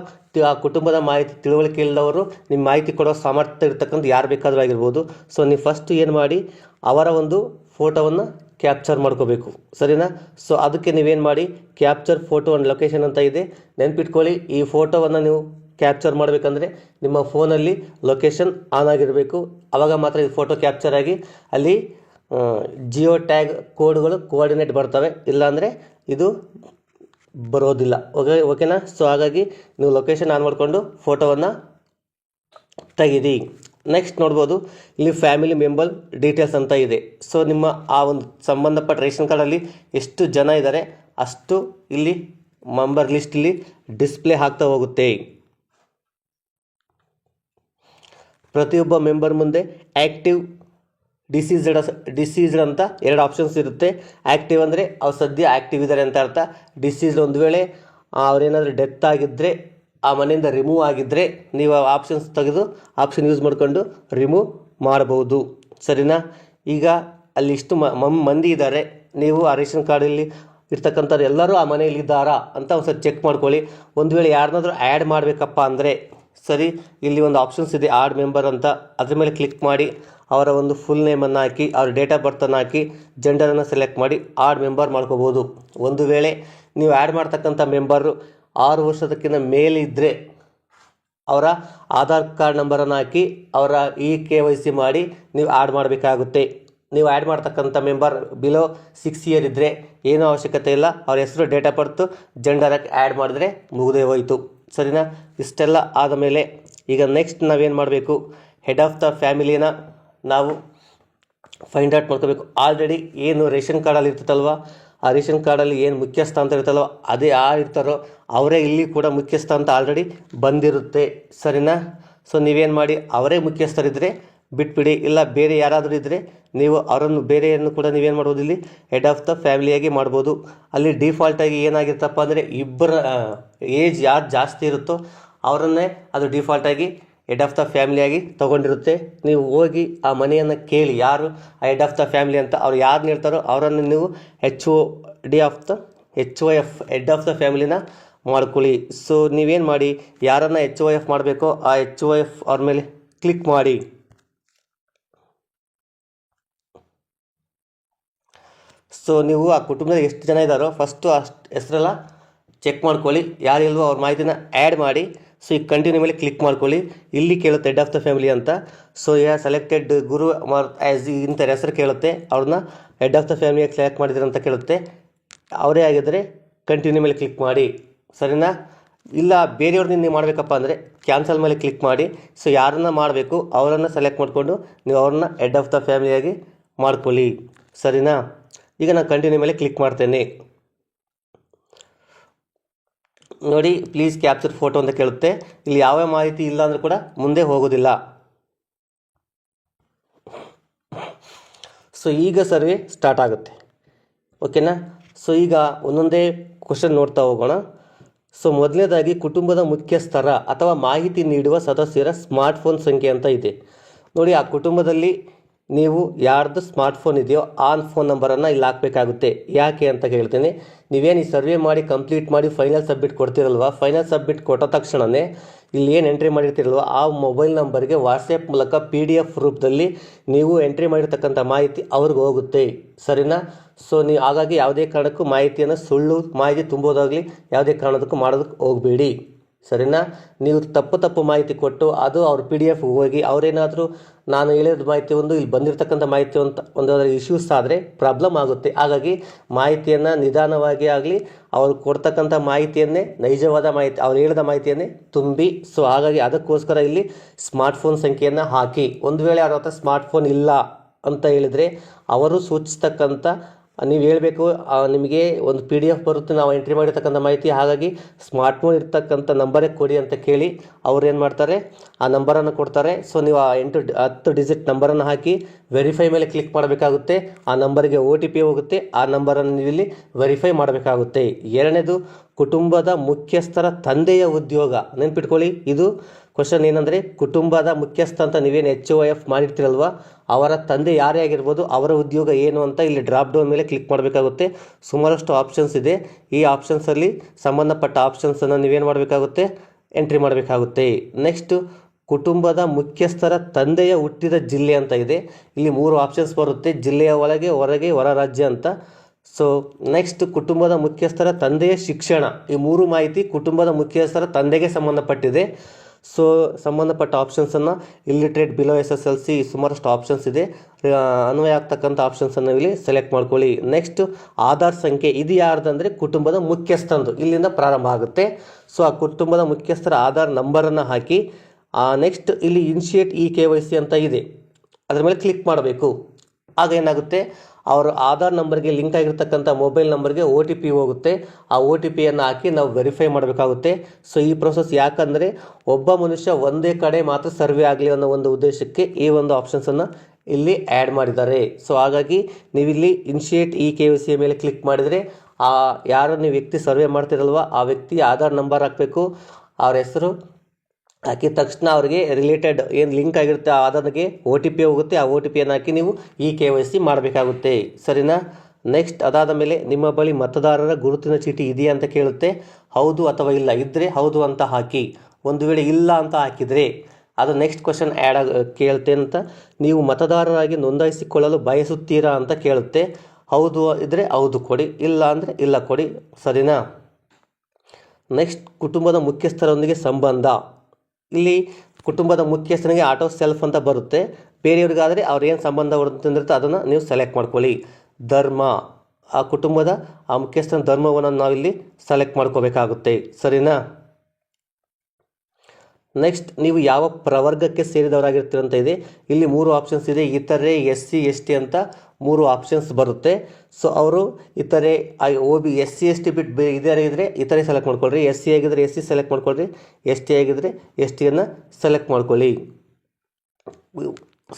ಆ ಕುಟುಂಬದ ಮಾಹಿತಿ ತಿಳುವಳಿಕೆ ಇಲ್ಲದವರು ನಿಮ್ಮ ಮಾಹಿತಿ ಕೊಡೋ ಸಾಮರ್ಥ್ಯ ಇರ್ತಕ್ಕಂಥ ಯಾರು ಬೇಕಾದರೂ ಆಗಿರ್ಬೋದು. ಸೊ ನೀವು ಫಸ್ಟ್ ಏನು ಮಾಡಿ, ಅವರ ಒಂದು ಫೋಟೋವನ್ನು ಕ್ಯಾಪ್ಚರ್ ಮಾಡ್ಕೋಬೇಕು. ಸರಿನಾ? ಸೊ ಅದಕ್ಕೆ ನೀವೇನು ಮಾಡಿ? ಕ್ಯಾಪ್ಚರ್ ಫೋಟೋ ಆ್ಯಂಡ್ ಲೊಕೇಶನ್ ಅಂತ ಇದೆ. ನೆನ್ಪಿಟ್ಕೊಳ್ಳಿ, ಈ ಫೋಟೋವನ್ನು ನೀವು ಕ್ಯಾಪ್ಚರ್ ಮಾಡಬೇಕಂದ್ರೆ ನಿಮ್ಮ ಫೋನಲ್ಲಿ ಲೊಕೇಶನ್ ಆನ್ ಆಗಿರಬೇಕು. ಆವಾಗ ಮಾತ್ರ ಈ ಫೋಟೋ ಕ್ಯಾಪ್ಚರ್ ಆಗಿ ಅಲ್ಲಿ ಜಿಯೋ ಟ್ಯಾಗ್ ಕೋಡ್ಗಳು ಕೋಆರ್ಡಿನೇಟ್ ಬರ್ತವೆ. ಇಲ್ಲಾಂದರೆ ಇದು ಬರೋದಿಲ್ಲ. ಓಕೆ, ಓಕೆನಾ? ಸೊ ಹಾಗಾಗಿ ನೀವು ಲೊಕೇಶನ್ ಆನ್ ಮಾಡಿಕೊಂಡು ಫೋಟೋವನ್ನು ತೆಗೀರಿ. ನೆಕ್ಸ್ಟ್ ನೋಡ್ಬೋದು. ಇಲ್ಲಿ ಫ್ಯಾಮಿಲಿ ಮೆಂಬರ್ ಡೀಟೇಲ್ಸ್ ಅಂತ ಇದೆ. ಸೊ ನಿಮ್ಮ ಆ ಒಂದು ಸಂಬಂಧಪಟ್ಟ ರೇಷನ್ ಕಾರ್ಡಲ್ಲಿ ಎಷ್ಟು ಜನ ಇದ್ದಾರೆ ಅಷ್ಟು ಇಲ್ಲಿ ಮೆಂಬರ್ ಲಿಸ್ಟಲ್ಲಿ ಡಿಸ್ಪ್ಲೇ ಹಾಕ್ತಾ ಹೋಗುತ್ತೆ. ಪ್ರತಿಯೊಬ್ಬ ಮೆಂಬರ್ ಮುಂದೆ ಆ್ಯಕ್ಟಿವ್ ಡಿಸೀಸ್ಡ್ ಡಿಸೀಸ್ಡ್ ಅಂತ ಎರಡು ಆಪ್ಷನ್ಸ್ ಇರುತ್ತೆ. ಆ್ಯಕ್ಟಿವ್ ಅಂದರೆ ಅವ್ರು ಸದ್ಯ ಆ್ಯಕ್ಟಿವ್ ಇದ್ದಾರೆ ಅಂತ ಅರ್ಥ. ಡಿಸೀಸ್ಡ್ ಒಂದು ವೇಳೆ ಅವರೇನಾದರೂ ಡೆತ್ ಆಗಿದ್ದರೆ ಆ ಮನೆಯಿಂದ ರಿಮೂವ್ ಆಗಿದ್ದರೆ ನೀವು ಆಪ್ಷನ್ಸ್ ತೆಗೆದು ಆಪ್ಷನ್ ಯೂಸ್ ಮಾಡಿಕೊಂಡು ರಿಮೂವ್ ಮಾಡಬಹುದು. ಸರಿನಾ? ಈಗ ಅಲ್ಲಿ ಇಷ್ಟು ಮಂದಿ ಇದ್ದಾರೆ ನೀವು ಆ ರೇಷನ್ ಕಾರ್ಡಲ್ಲಿ ಇರ್ತಕ್ಕಂಥವ್ರು ಎಲ್ಲರೂ ಆ ಮನೆಯಲ್ಲಿ ಇದ್ದಾರಾ ಅಂತ ಒಂದು ಸರಿ ಚೆಕ್ ಮಾಡ್ಕೊಳ್ಳಿ. ಒಂದು ವೇಳೆ ಯಾರನ್ನಾದರೂ ಆ್ಯಡ್ ಮಾಡಬೇಕಪ್ಪ ಅಂದರೆ ಸರಿ, ಇಲ್ಲಿ ಒಂದು ಆಪ್ಷನ್ಸ್ ಇದೆ ಆಡ್ ಮೆಂಬರ್ ಅಂತ. ಅದ್ರ ಮೇಲೆ ಕ್ಲಿಕ್ ಮಾಡಿ, ಅವರ ಒಂದು ಫುಲ್ ನೇಮನ್ನು ಹಾಕಿ, ಅವ್ರ ಡೇಟ್ ಆಫ್ ಬರ್ತನ್ನು ಹಾಕಿ ಜೆಂಡರನ್ನು ಸೆಲೆಕ್ಟ್ ಮಾಡಿ ಆಡ್ ಮೆಂಬರ್ ಮಾಡ್ಕೋಬೋದು ಒಂದು ವೇಳೆ ನೀವು ಆ್ಯಡ್ ಮಾಡ್ತಕ್ಕಂಥ ಮೆಂಬರು ಆರು ವರ್ಷದಕ್ಕಿಂತ ಮೇಲಿದ್ದರೆ ಅವರ ಆಧಾರ್ ಕಾರ್ಡ್ ನಂಬರನ್ನು ಹಾಕಿ ಅವರ ಇ ಕೆ ವೈ ಸಿ ಮಾಡಿ ನೀವು ಆ್ಯಡ್ ಮಾಡಬೇಕಾಗುತ್ತೆ. ನೀವು ಆ್ಯಡ್ ಮಾಡ್ತಕ್ಕಂಥ ಮೆಂಬರ್ ಬಿಲೋ ಸಿಕ್ಸ್ ಇಯರ್ ಇದ್ದರೆ ಏನೂ ಅವಶ್ಯಕತೆ ಇಲ್ಲ. ಅವ್ರ ಹೆಸರು, ಡೇಟ್ ಆಫ್ ಬರ್ತು ಜೆಂಡರಕ್ಕೆ ಆ್ಯಡ್ ಮಾಡಿದ್ರೆ ಮುಗಿದೇ ಹೋಯಿತು. ಸರಿನಾ? ಇಷ್ಟೆಲ್ಲ ಆದ ಮೇಲೆ ಈಗ ನೆಕ್ಸ್ಟ್ ನಾವೇನು ಮಾಡಬೇಕು? ಹೆಡ್ ಆಫ್ ದ ಫ್ಯಾಮಿಲಿನ ನಾವು ಫೈಂಡ್ ಔಟ್ ಮಾಡ್ಕೋಬೇಕು. ಆಲ್ರೆಡಿ ಏನು ರೇಷನ್ ಕಾರ್ಡಲ್ಲಿ ಇರ್ತದಲ್ವ? ಆ ರೇಷನ್ ಕಾರ್ಡಲ್ಲಿ ಏನು ಮುಖ್ಯಸ್ಥ ಅಂತ ಇರ್ತಲ್ಲೋ ಅದೇ ಆ ಇರ್ತಾರೋ, ಅವರೇ ಇಲ್ಲಿ ಕೂಡ ಮುಖ್ಯಸ್ಥ ಅಂತ ಆಲ್ರೆಡಿ ಬಂದಿರುತ್ತೆ. ಸರಿನಾ? ಸೊ ನೀವೇನು ಮಾಡಿ, ಅವರೇ ಮುಖ್ಯಸ್ಥರಿದ್ದರೆ ಬಿಟ್ಬಿಡಿ. ಇಲ್ಲ, ಬೇರೆ ಯಾರಾದರೂ ಇದ್ದರೆ ನೀವು ಅವರನ್ನು, ಬೇರೆಯನ್ನು ಕೂಡ ನೀವೇನು ಮಾಡ್ಬೋದು ಇಲ್ಲಿ? ಹೆಡ್ ಆಫ್ ದ ಫ್ಯಾಮಿಲಿಯಾಗಿ ಮಾಡ್ಬೋದು. ಅಲ್ಲಿ ಡಿಫಾಲ್ಟಾಗಿ ಏನಾಗಿರ್ತಪ್ಪ ಅಂದರೆ ಇಬ್ಬರ ಏಜ್ ಯಾರು ಜಾಸ್ತಿ ಇರುತ್ತೋ ಅವರನ್ನೇ ಅದು ಡಿಫಾಲ್ಟಾಗಿ ಹೆಡ್ ಆಫ್ ದ ಫ್ಯಾಮಿಲಿಯಾಗಿ ತೊಗೊಂಡಿರುತ್ತೆ. ನೀವು ಹೋಗಿ ಆ ಮನೆಯನ್ನು ಕೇಳಿ ಯಾರು ಆ ಹೆಡ್ ಆಫ್ ದ ಫ್ಯಾಮಿಲಿ ಅಂತ ಅವ್ರು ಯಾರನ್ನ ಹೇಳ್ತಾರೋ ಅವರನ್ನು ನೀವು H O D of the H O F head of the ಫ್ಯಾಮಿಲಿನ ಮಾಡ್ಕೊಳ್ಳಿ. ಸೊ ನೀವೇನು ಮಾಡಿ? ಯಾರನ್ನು ಎಚ್ ಒ ಎಫ್ ಮಾಡಬೇಕೋ ಆ ಎಚ್ ಒ ಎಫ್ ಅವ್ರ ಮೇಲೆ ಕ್ಲಿಕ್ ಮಾಡಿ. ಸೊ ನೀವು ಆ ಕುಟುಂಬದಲ್ಲಿ ಎಷ್ಟು ಜನ ಇದ್ದಾರೋ ಫಸ್ಟು ಅಷ್ಟು ಹೆಸರೆಲ್ಲ ಚೆಕ್ ಮಾಡ್ಕೊಳ್ಳಿ. ಯಾರಿಲ್ವೋ ಅವ್ರ ಮಾಹಿತಿನ ಆ್ಯಡ್ ಮಾಡಿ. ಸೊ ಈ ಕಂಟಿನ್ಯೂ ಮೇಲೆ ಕ್ಲಿಕ್ ಮಾಡ್ಕೊಳ್ಳಿ. ಇಲ್ಲಿ ಕೇಳುತ್ತೆ ಹೆಡ್ ಆಫ್ ದ ಫ್ಯಾಮಿಲಿ ಅಂತ. ಸೊ ಯಾ ಸೆಲೆಕ್ಟೆಡ್ ಗುರು ಆ್ಯಸ್ ಇಂಥ ಹೆಸರು ಕೇಳುತ್ತೆ. ಅವ್ರನ್ನ ಹೆಡ್ ಆಫ್ ದ ಫ್ಯಾಮಿಲಿಯಾಗಿ ಸೆಲೆಕ್ಟ್ ಮಾಡಿದ್ರೆ ಅಂತ ಕೇಳುತ್ತೆ. ಅವರೇ ಆಗಿದ್ದರೆ ಕಂಟಿನ್ಯೂ ಮೇಲೆ ಕ್ಲಿಕ್ ಮಾಡಿ. ಸರಿನಾ? ಇಲ್ಲ ಬೇರೆಯವ್ರನ್ನ ನೀವು ಮಾಡಬೇಕಪ್ಪ ಅಂದರೆ ಕ್ಯಾನ್ಸಲ್ ಮೇಲೆ ಕ್ಲಿಕ್ ಮಾಡಿ. ಸೊ ಯಾರನ್ನ ಮಾಡಬೇಕು, ಅವರನ್ನು ಸೆಲೆಕ್ಟ್ ಮಾಡಿಕೊಂಡು ನೀವು ಅವ್ರನ್ನ ಹೆಡ್ ಆಫ್ ದ ಫ್ಯಾಮಿಲಿಯಾಗಿ ಮಾಡ್ಕೊಳ್ಳಿ. ಸರಿನಾ? ಈಗ ನಾನು ಕಂಟಿನ್ಯೂ ಮೇಲೆ ಕ್ಲಿಕ್ ಮಾಡ್ತೇನೆ. ನೋಡಿ ಪ್ಲೀಸ್ ಕ್ಯಾಪ್ಚರ್ ಫೋಟೋ ಅಂತ ಕೇಳುತ್ತೆ. ಇಲ್ಲಿ ಯಾವ ಮಾಹಿತಿ ಇಲ್ಲ ಅಂದರೂ ಕೂಡ ಮುಂದೆ ಹೋಗೋದಿಲ್ಲ. ಸೊ ಈಗ ಸರ್ವೆ ಸ್ಟಾರ್ಟ್ ಆಗುತ್ತೆ. ಓಕೆನಾ ಸೊ ಈಗ ಒಂದೊಂದೇ ಕ್ವಶನ್ ನೋಡ್ತಾ ಹೋಗೋಣ. ಸೊ ಮೊದಲನೇದಾಗಿ ಕುಟುಂಬದ ಮುಖ್ಯಸ್ಥರ ಅಥವಾ ಮಾಹಿತಿ ನೀಡುವ ಸದಸ್ಯರ ಸ್ಮಾರ್ಟ್ಫೋನ್ ಸಂಖ್ಯೆ ಅಂತ ಇದೆ. ನೋಡಿ, ಆ ಕುಟುಂಬದಲ್ಲಿ ನೀವು ಯಾರ್ದು ಸ್ಮಾರ್ಟ್ಫೋನ್ ಇದೆಯೋ ಆ ಫೋನ್ ನಂಬರನ್ನು ಇಲ್ಲಿ ಹಾಕಬೇಕಾಗುತ್ತೆ. ಯಾಕೆ ಅಂತ ಹೇಳ್ತೇನೆ ನೀವೇನು ಈ ಸರ್ವೆ ಮಾಡಿ, ಕಂಪ್ಲೀಟ್ ಮಾಡಿ, ಫೈನಲ್ ಸಬ್ಮಿಟ್ ಕೊಡ್ತಿರಲ್ವ? ಫೈನಲ್ ಸಬ್ಮಿಟ್ ಕೊಟ್ಟ ತಕ್ಷಣವೇ ಇಲ್ಲಿ ಏನು ಎಂಟ್ರಿ ಮಾಡಿರ್ತಿರಲ್ವ? ಆ ಮೊಬೈಲ್ ನಂಬರ್ಗೆ ವಾಟ್ಸಪ್ ಮೂಲಕ ಪಿ ಡಿ ಎಫ್ ರೂಪದಲ್ಲಿ ನೀವು ಎಂಟ್ರಿ ಮಾಡಿರ್ತಕ್ಕಂಥ ಮಾಹಿತಿ ಅವ್ರಿಗೆ ಹೋಗುತ್ತೆ. ಸರಿನಾ? ಸೊ ನೀವು ಹಾಗಾಗಿ ಯಾವುದೇ ಕಾರಣಕ್ಕೂ ಮಾಹಿತಿಯನ್ನು ಸುಳ್ಳು ಮಾಹಿತಿ ತುಂಬೋದಾಗಲಿ, ಯಾವುದೇ ಕಾರಣದಕ್ಕೂ ಮಾಡೋದಕ್ಕೆ ಹೋಗಬೇಡಿ. ಸರಿನಾ? ನೀವು ತಪ್ಪು ತಪ್ಪು ಮಾಹಿತಿ ಕೊಟ್ಟು ಅದು ಅವ್ರ ಪಿ ಡಿ ಎಫ್ ಹೋಗಿ ಅವರೇನಾದರೂ ನಾನು ಹೇಳಿದ ಮಾಹಿತಿ ಒಂದು, ಇಲ್ಲಿ ಬಂದಿರತಕ್ಕಂಥ ಮಾಹಿತಿ ಅಂತ ಒಂದು ಇಶ್ಯೂಸ್ ಆದರೆ ಪ್ರಾಬ್ಲಮ್ ಆಗುತ್ತೆ. ಹಾಗಾಗಿ ಮಾಹಿತಿಯನ್ನು ನಿಧಾನವಾಗಿ ಆಗಲಿ, ಅವ್ರು ಕೊಡ್ತಕ್ಕಂಥ ಮಾಹಿತಿಯನ್ನೇ, ನೈಜವಾದ ಮಾಹಿತಿ, ಅವ್ರು ಹೇಳಿದ ಮಾಹಿತಿಯನ್ನೇ ತುಂಬಿ. ಸೊ ಹಾಗಾಗಿ ಅದಕ್ಕೋಸ್ಕರ ಇಲ್ಲಿ ಸ್ಮಾರ್ಟ್ಫೋನ್ ಸಂಖ್ಯೆಯನ್ನು ಹಾಕಿ. ಒಂದು ವೇಳೆ ಅವ್ರ ಹತ್ರ ಸ್ಮಾರ್ಟ್ಫೋನ್ ಇಲ್ಲ ಅಂತ ಹೇಳಿದರೆ, ಅವರು ಸೂಚಿಸ್ತಕ್ಕಂಥ ನೀವು ಹೇಳಬೇಕು ನಿಮಗೆ ಒಂದು ಪಿ ಡಿ ಎಫ್ ಬರುತ್ತೆ, ನಾವು ಎಂಟ್ರಿ ಮಾಡಿರ್ತಕ್ಕಂಥ ಮಾಹಿತಿ. ಹಾಗಾಗಿ ಸ್ಮಾರ್ಟ್ ಫೋನ್ ಇರ್ತಕ್ಕಂಥ ನಂಬರೇ ಕೊಡಿ ಅಂತ ಕೇಳಿ ಅವ್ರು ಏನು ಮಾಡ್ತಾರೆ, ಆ ನಂಬರನ್ನು ಕೊಡ್ತಾರೆ. ಸೊ ನೀವು ಆ ಎಂಟು, ಹತ್ತು ಡಿಜಿಟ್ ನಂಬರನ್ನು ಹಾಕಿ ವೆರಿಫೈ ಮೇಲೆ ಕ್ಲಿಕ್ ಮಾಡಬೇಕಾಗುತ್ತೆ. ಆ ನಂಬರಿಗೆ ಒ ಟಿ ಪಿ ಹೋಗುತ್ತೆ. ಆ ನಂಬರನ್ನು ನೀವು ಇಲ್ಲಿ ವೆರಿಫೈ ಮಾಡಬೇಕಾಗುತ್ತೆ. ಎರಡನೇದು ಕುಟುಂಬದ ಮುಖ್ಯಸ್ಥರ ತಂದೆಯ ಉದ್ಯೋಗ. ನೆನ್ಪಿಟ್ಕೊಳ್ಳಿ, ಇದು ಕ್ವಶನ್ ಏನಂದರೆ ಕುಟುಂಬದ ಮುಖ್ಯಸ್ಥ ಅಂತ ನೀವೇನು ಎಚ್ ಒ ಎಫ್ ಮಾಡಿರ್ತೀರಲ್ವ, ಅವರ ತಂದೆ ಯಾರೇ ಆಗಿರ್ಬೋದು ಅವರ ಉದ್ಯೋಗ ಏನು ಅಂತ ಇಲ್ಲಿ ಡ್ರಾಪ್ ಡೌನ್ ಮೇಲೆ ಕ್ಲಿಕ್ ಮಾಡಬೇಕಾಗುತ್ತೆ. ಸುಮಾರಷ್ಟು ಆಪ್ಷನ್ಸ್ ಇದೆ. ಈ ಆಪ್ಷನ್ಸಲ್ಲಿ ಸಂಬಂಧಪಟ್ಟ ಆಪ್ಷನ್ಸನ್ನು ನೀವೇನು ಮಾಡಬೇಕಾಗುತ್ತೆ? ಎಂಟ್ರಿ ಮಾಡಬೇಕಾಗುತ್ತೆ. ನೆಕ್ಸ್ಟ್ ಕುಟುಂಬದ ಮುಖ್ಯಸ್ಥರ ತಂದೆಯ ಹುಟ್ಟಿದ ಜಿಲ್ಲೆ ಅಂತ ಇದೆ. ಇಲ್ಲಿ ಮೂರು ಆಪ್ಷನ್ಸ್ ಬರುತ್ತೆ. ಜಿಲ್ಲೆಯ ಒಳಗೆ, ಹೊರಗೆ, ಹೊರ ರಾಜ್ಯ ಅಂತ. ಸೊ ನೆಕ್ಸ್ಟ್ ಕುಟುಂಬದ ಮುಖ್ಯಸ್ಥರ ತಂದೆಯ ಶಿಕ್ಷಣ. ಈ ಮೂರು ಮಾಹಿತಿ ಕುಟುಂಬದ ಮುಖ್ಯಸ್ಥರ ತಂದೆಗೆ ಸಂಬಂಧಪಟ್ಟಿದೆ. ಸೊ ಸಂಬಂಧಪಟ್ಟ ಆಪ್ಷನ್ಸನ್ನು illiterate below S S L C ಸುಮಾರಷ್ಟು ಆಪ್ಷನ್ಸ್ ಇದೆ. ಅನ್ವಯ ಆಗ್ತಕ್ಕಂಥ ಆಪ್ಷನ್ಸನ್ನು ಇಲ್ಲಿ ಸೆಲೆಕ್ಟ್ ಮಾಡ್ಕೊಳ್ಳಿ. ನೆಕ್ಸ್ಟ್ ಆಧಾರ್ ಸಂಖ್ಯೆ ಇದು ಯಾರ್ದಂದರೆ ಕುಟುಂಬದ ಮುಖ್ಯಸ್ಥಂದು. ಇಲ್ಲಿಂದ ಪ್ರಾರಂಭ ಆಗುತ್ತೆ. ಸೊ ಆ ಕುಟುಂಬದ ಮುಖ್ಯಸ್ಥರ ಆಧಾರ್ ನಂಬರನ್ನು ಹಾಕಿ ನೆಕ್ಸ್ಟ್ ಇಲ್ಲಿ initiate E K Y C ಅಂತ ಇದೆ. ಅದರ ಮೇಲೆ ಕ್ಲಿಕ್ ಮಾಡಬೇಕು. ಆಗ ಏನಾಗುತ್ತೆ? ಅವರ ಆಧಾರ್ ನಂಬರ್ಗೆ ಲಿಂಕ್ ಆಗಿರ್ತಕ್ಕಂಥ ಮೊಬೈಲ್ ನಂಬರ್ಗೆ ಒ ಟಿ ಪಿ ಹೋಗುತ್ತೆ. ಆ ಒ ಟಿ ಪಿಯನ್ನು ಹಾಕಿ ನಾವು ವೆರಿಫೈ ಮಾಡಬೇಕಾಗುತ್ತೆ. ಸೊ ಈ ಪ್ರೊಸೆಸ್ ಯಾಕಂದರೆ ಒಬ್ಬ ಮನುಷ್ಯ ಒಂದೇ ಕಡೆ ಮಾತ್ರ ಸರ್ವೆ ಆಗಲಿ ಅನ್ನೋ ಒಂದು ಉದ್ದೇಶಕ್ಕೆ ಈ ಒಂದು ಆಪ್ಷನ್ಸನ್ನು ಇಲ್ಲಿ ಆ್ಯಡ್ ಮಾಡಿದ್ದಾರೆ. ಸೊ ಹಾಗಾಗಿ ನೀವಿಲ್ಲಿ ಇನಿಷಿಯೇಟ್ ಇ ಕೆ ಸಿ ಮೇಲೆ ಕ್ಲಿಕ್ ಮಾಡಿದರೆ ಆ ಯಾರು ನೀವು ವ್ಯಕ್ತಿ ಸರ್ವೆ ಮಾಡ್ತಿರಲ್ವ, ಆ ವ್ಯಕ್ತಿ ಆಧಾರ್ ನಂಬರ್ ಹಾಕಬೇಕು. ಅವ್ರ ಹೆಸರು ಹಾಕಿದ ತಕ್ಷಣ ಅವರಿಗೆ ರಿಲೇಟೆಡ್ ಏನು ಲಿಂಕ್ ಆಗಿರುತ್ತೆ ಆಧಾರ್ಗೆ ಒ ಟಿ ಪಿ ಹೋಗುತ್ತೆ. ಆ ಒ ಟಿ ಪಿಯನ್ನು ಹಾಕಿ ನೀವು ಇ ಕೆ ವೈ ಸಿ ಮಾಡಬೇಕಾಗುತ್ತೆ. ಸರಿನಾ? ನೆಕ್ಸ್ಟ್ ಅದಾದ ಮೇಲೆ ನಿಮ್ಮ ಬಳಿ ಮತದಾರರ ಗುರುತಿನ ಚೀಟಿ ಇದೆಯಾ ಅಂತ ಕೇಳುತ್ತೆ. ಹೌದು ಅಥವಾ ಇಲ್ಲ? ಇದ್ದರೆ ಹೌದು ಅಂತ ಹಾಕಿ. ಒಂದು ವೇಳೆ ಇಲ್ಲ ಅಂತ ಹಾಕಿದರೆ ಅದು ನೆಕ್ಸ್ಟ್ ಕ್ವಶನ್ ಆ್ಯಡ್ ಆಗ, ಕೇಳುತ್ತೆ ಅಂತ ನೀವು ಮತದಾರರಾಗಿ ನೋಂದಾಯಿಸಿಕೊಳ್ಳಲು ಬಯಸುತ್ತೀರಾ ಅಂತ ಕೇಳುತ್ತೆ. ಹೌದು ಇದ್ದರೆ ಹೌದು ಕೊಡಿ, ಇಲ್ಲ ಅಂದರೆ ಇಲ್ಲ ಕೊಡಿ. ಸರಿನಾ? ನೆಕ್ಸ್ಟ್ ಕುಟುಂಬದ ಮುಖ್ಯಸ್ಥರೊಂದಿಗೆ ಸಂಬಂಧ. ಇಲ್ಲಿ ಕುಟುಂಬದ ಮುಖ್ಯಸ್ಥನಿಗೆ ಆಟೋ ಸೆಲ್ಫ್ ಅಂತ ಬರುತ್ತೆ. ಬೇರೆಯವ್ರಿಗಾದರೆ ಅವ್ರೇನು ಸಂಬಂಧ ಹೊಂದಿರುತ್ತೆ ಅದನ್ನು ನೀವು ಸೆಲೆಕ್ಟ್ ಮಾಡ್ಕೊಳ್ಳಿ. ಧರ್ಮ, ಆ ಕುಟುಂಬದ ಆ ಮುಖ್ಯಸ್ಥನ ಧರ್ಮವನ್ನು ನಾವಿಲ್ಲಿ ಸೆಲೆಕ್ಟ್ ಮಾಡ್ಕೋಬೇಕಾಗುತ್ತೆ. ಸರಿನಾ? ನೆಕ್ಸ್ಟ್ ನೀವು ಯಾವ ಪ್ರವರ್ಗಕ್ಕೆ ಸೇರಿದವರಾಗಿರ್ತೀರಂತ ಇದೆ. ಇಲ್ಲಿ ಮೂರು ಆಪ್ಷನ್ಸ್ ಇದೆ. ಇತರೆ ಎಸ್ ಸಿ ಎಸ್ ಟಿ ಅಂತ ಮೂರು ಆಪ್ಷನ್ಸ್ ಬರುತ್ತೆ. ಸೊ ಅವರು ಇತರೆ O B S C S T ಬಿಟ್ಟು ಬೇ ಇದೇ ಇದ್ದರೆ ಇತರೆ ಸೆಲೆಕ್ಟ್ ಮಾಡ್ಕೊಳ್ರಿ. ಎಸ್ ಸಿ ಆಗಿದ್ರೆ ಎಸ್ ಸಿ ಸೆಲೆಕ್ಟ್ ಮಾಡ್ಕೊಳ್ರಿ. ಎಸ್ ಟಿ ಆಗಿದ್ರೆ ಎಸ್ ಟಿಯನ್ನು ಸೆಲೆಕ್ಟ್ ಮಾಡ್ಕೊಳ್ಳಿ.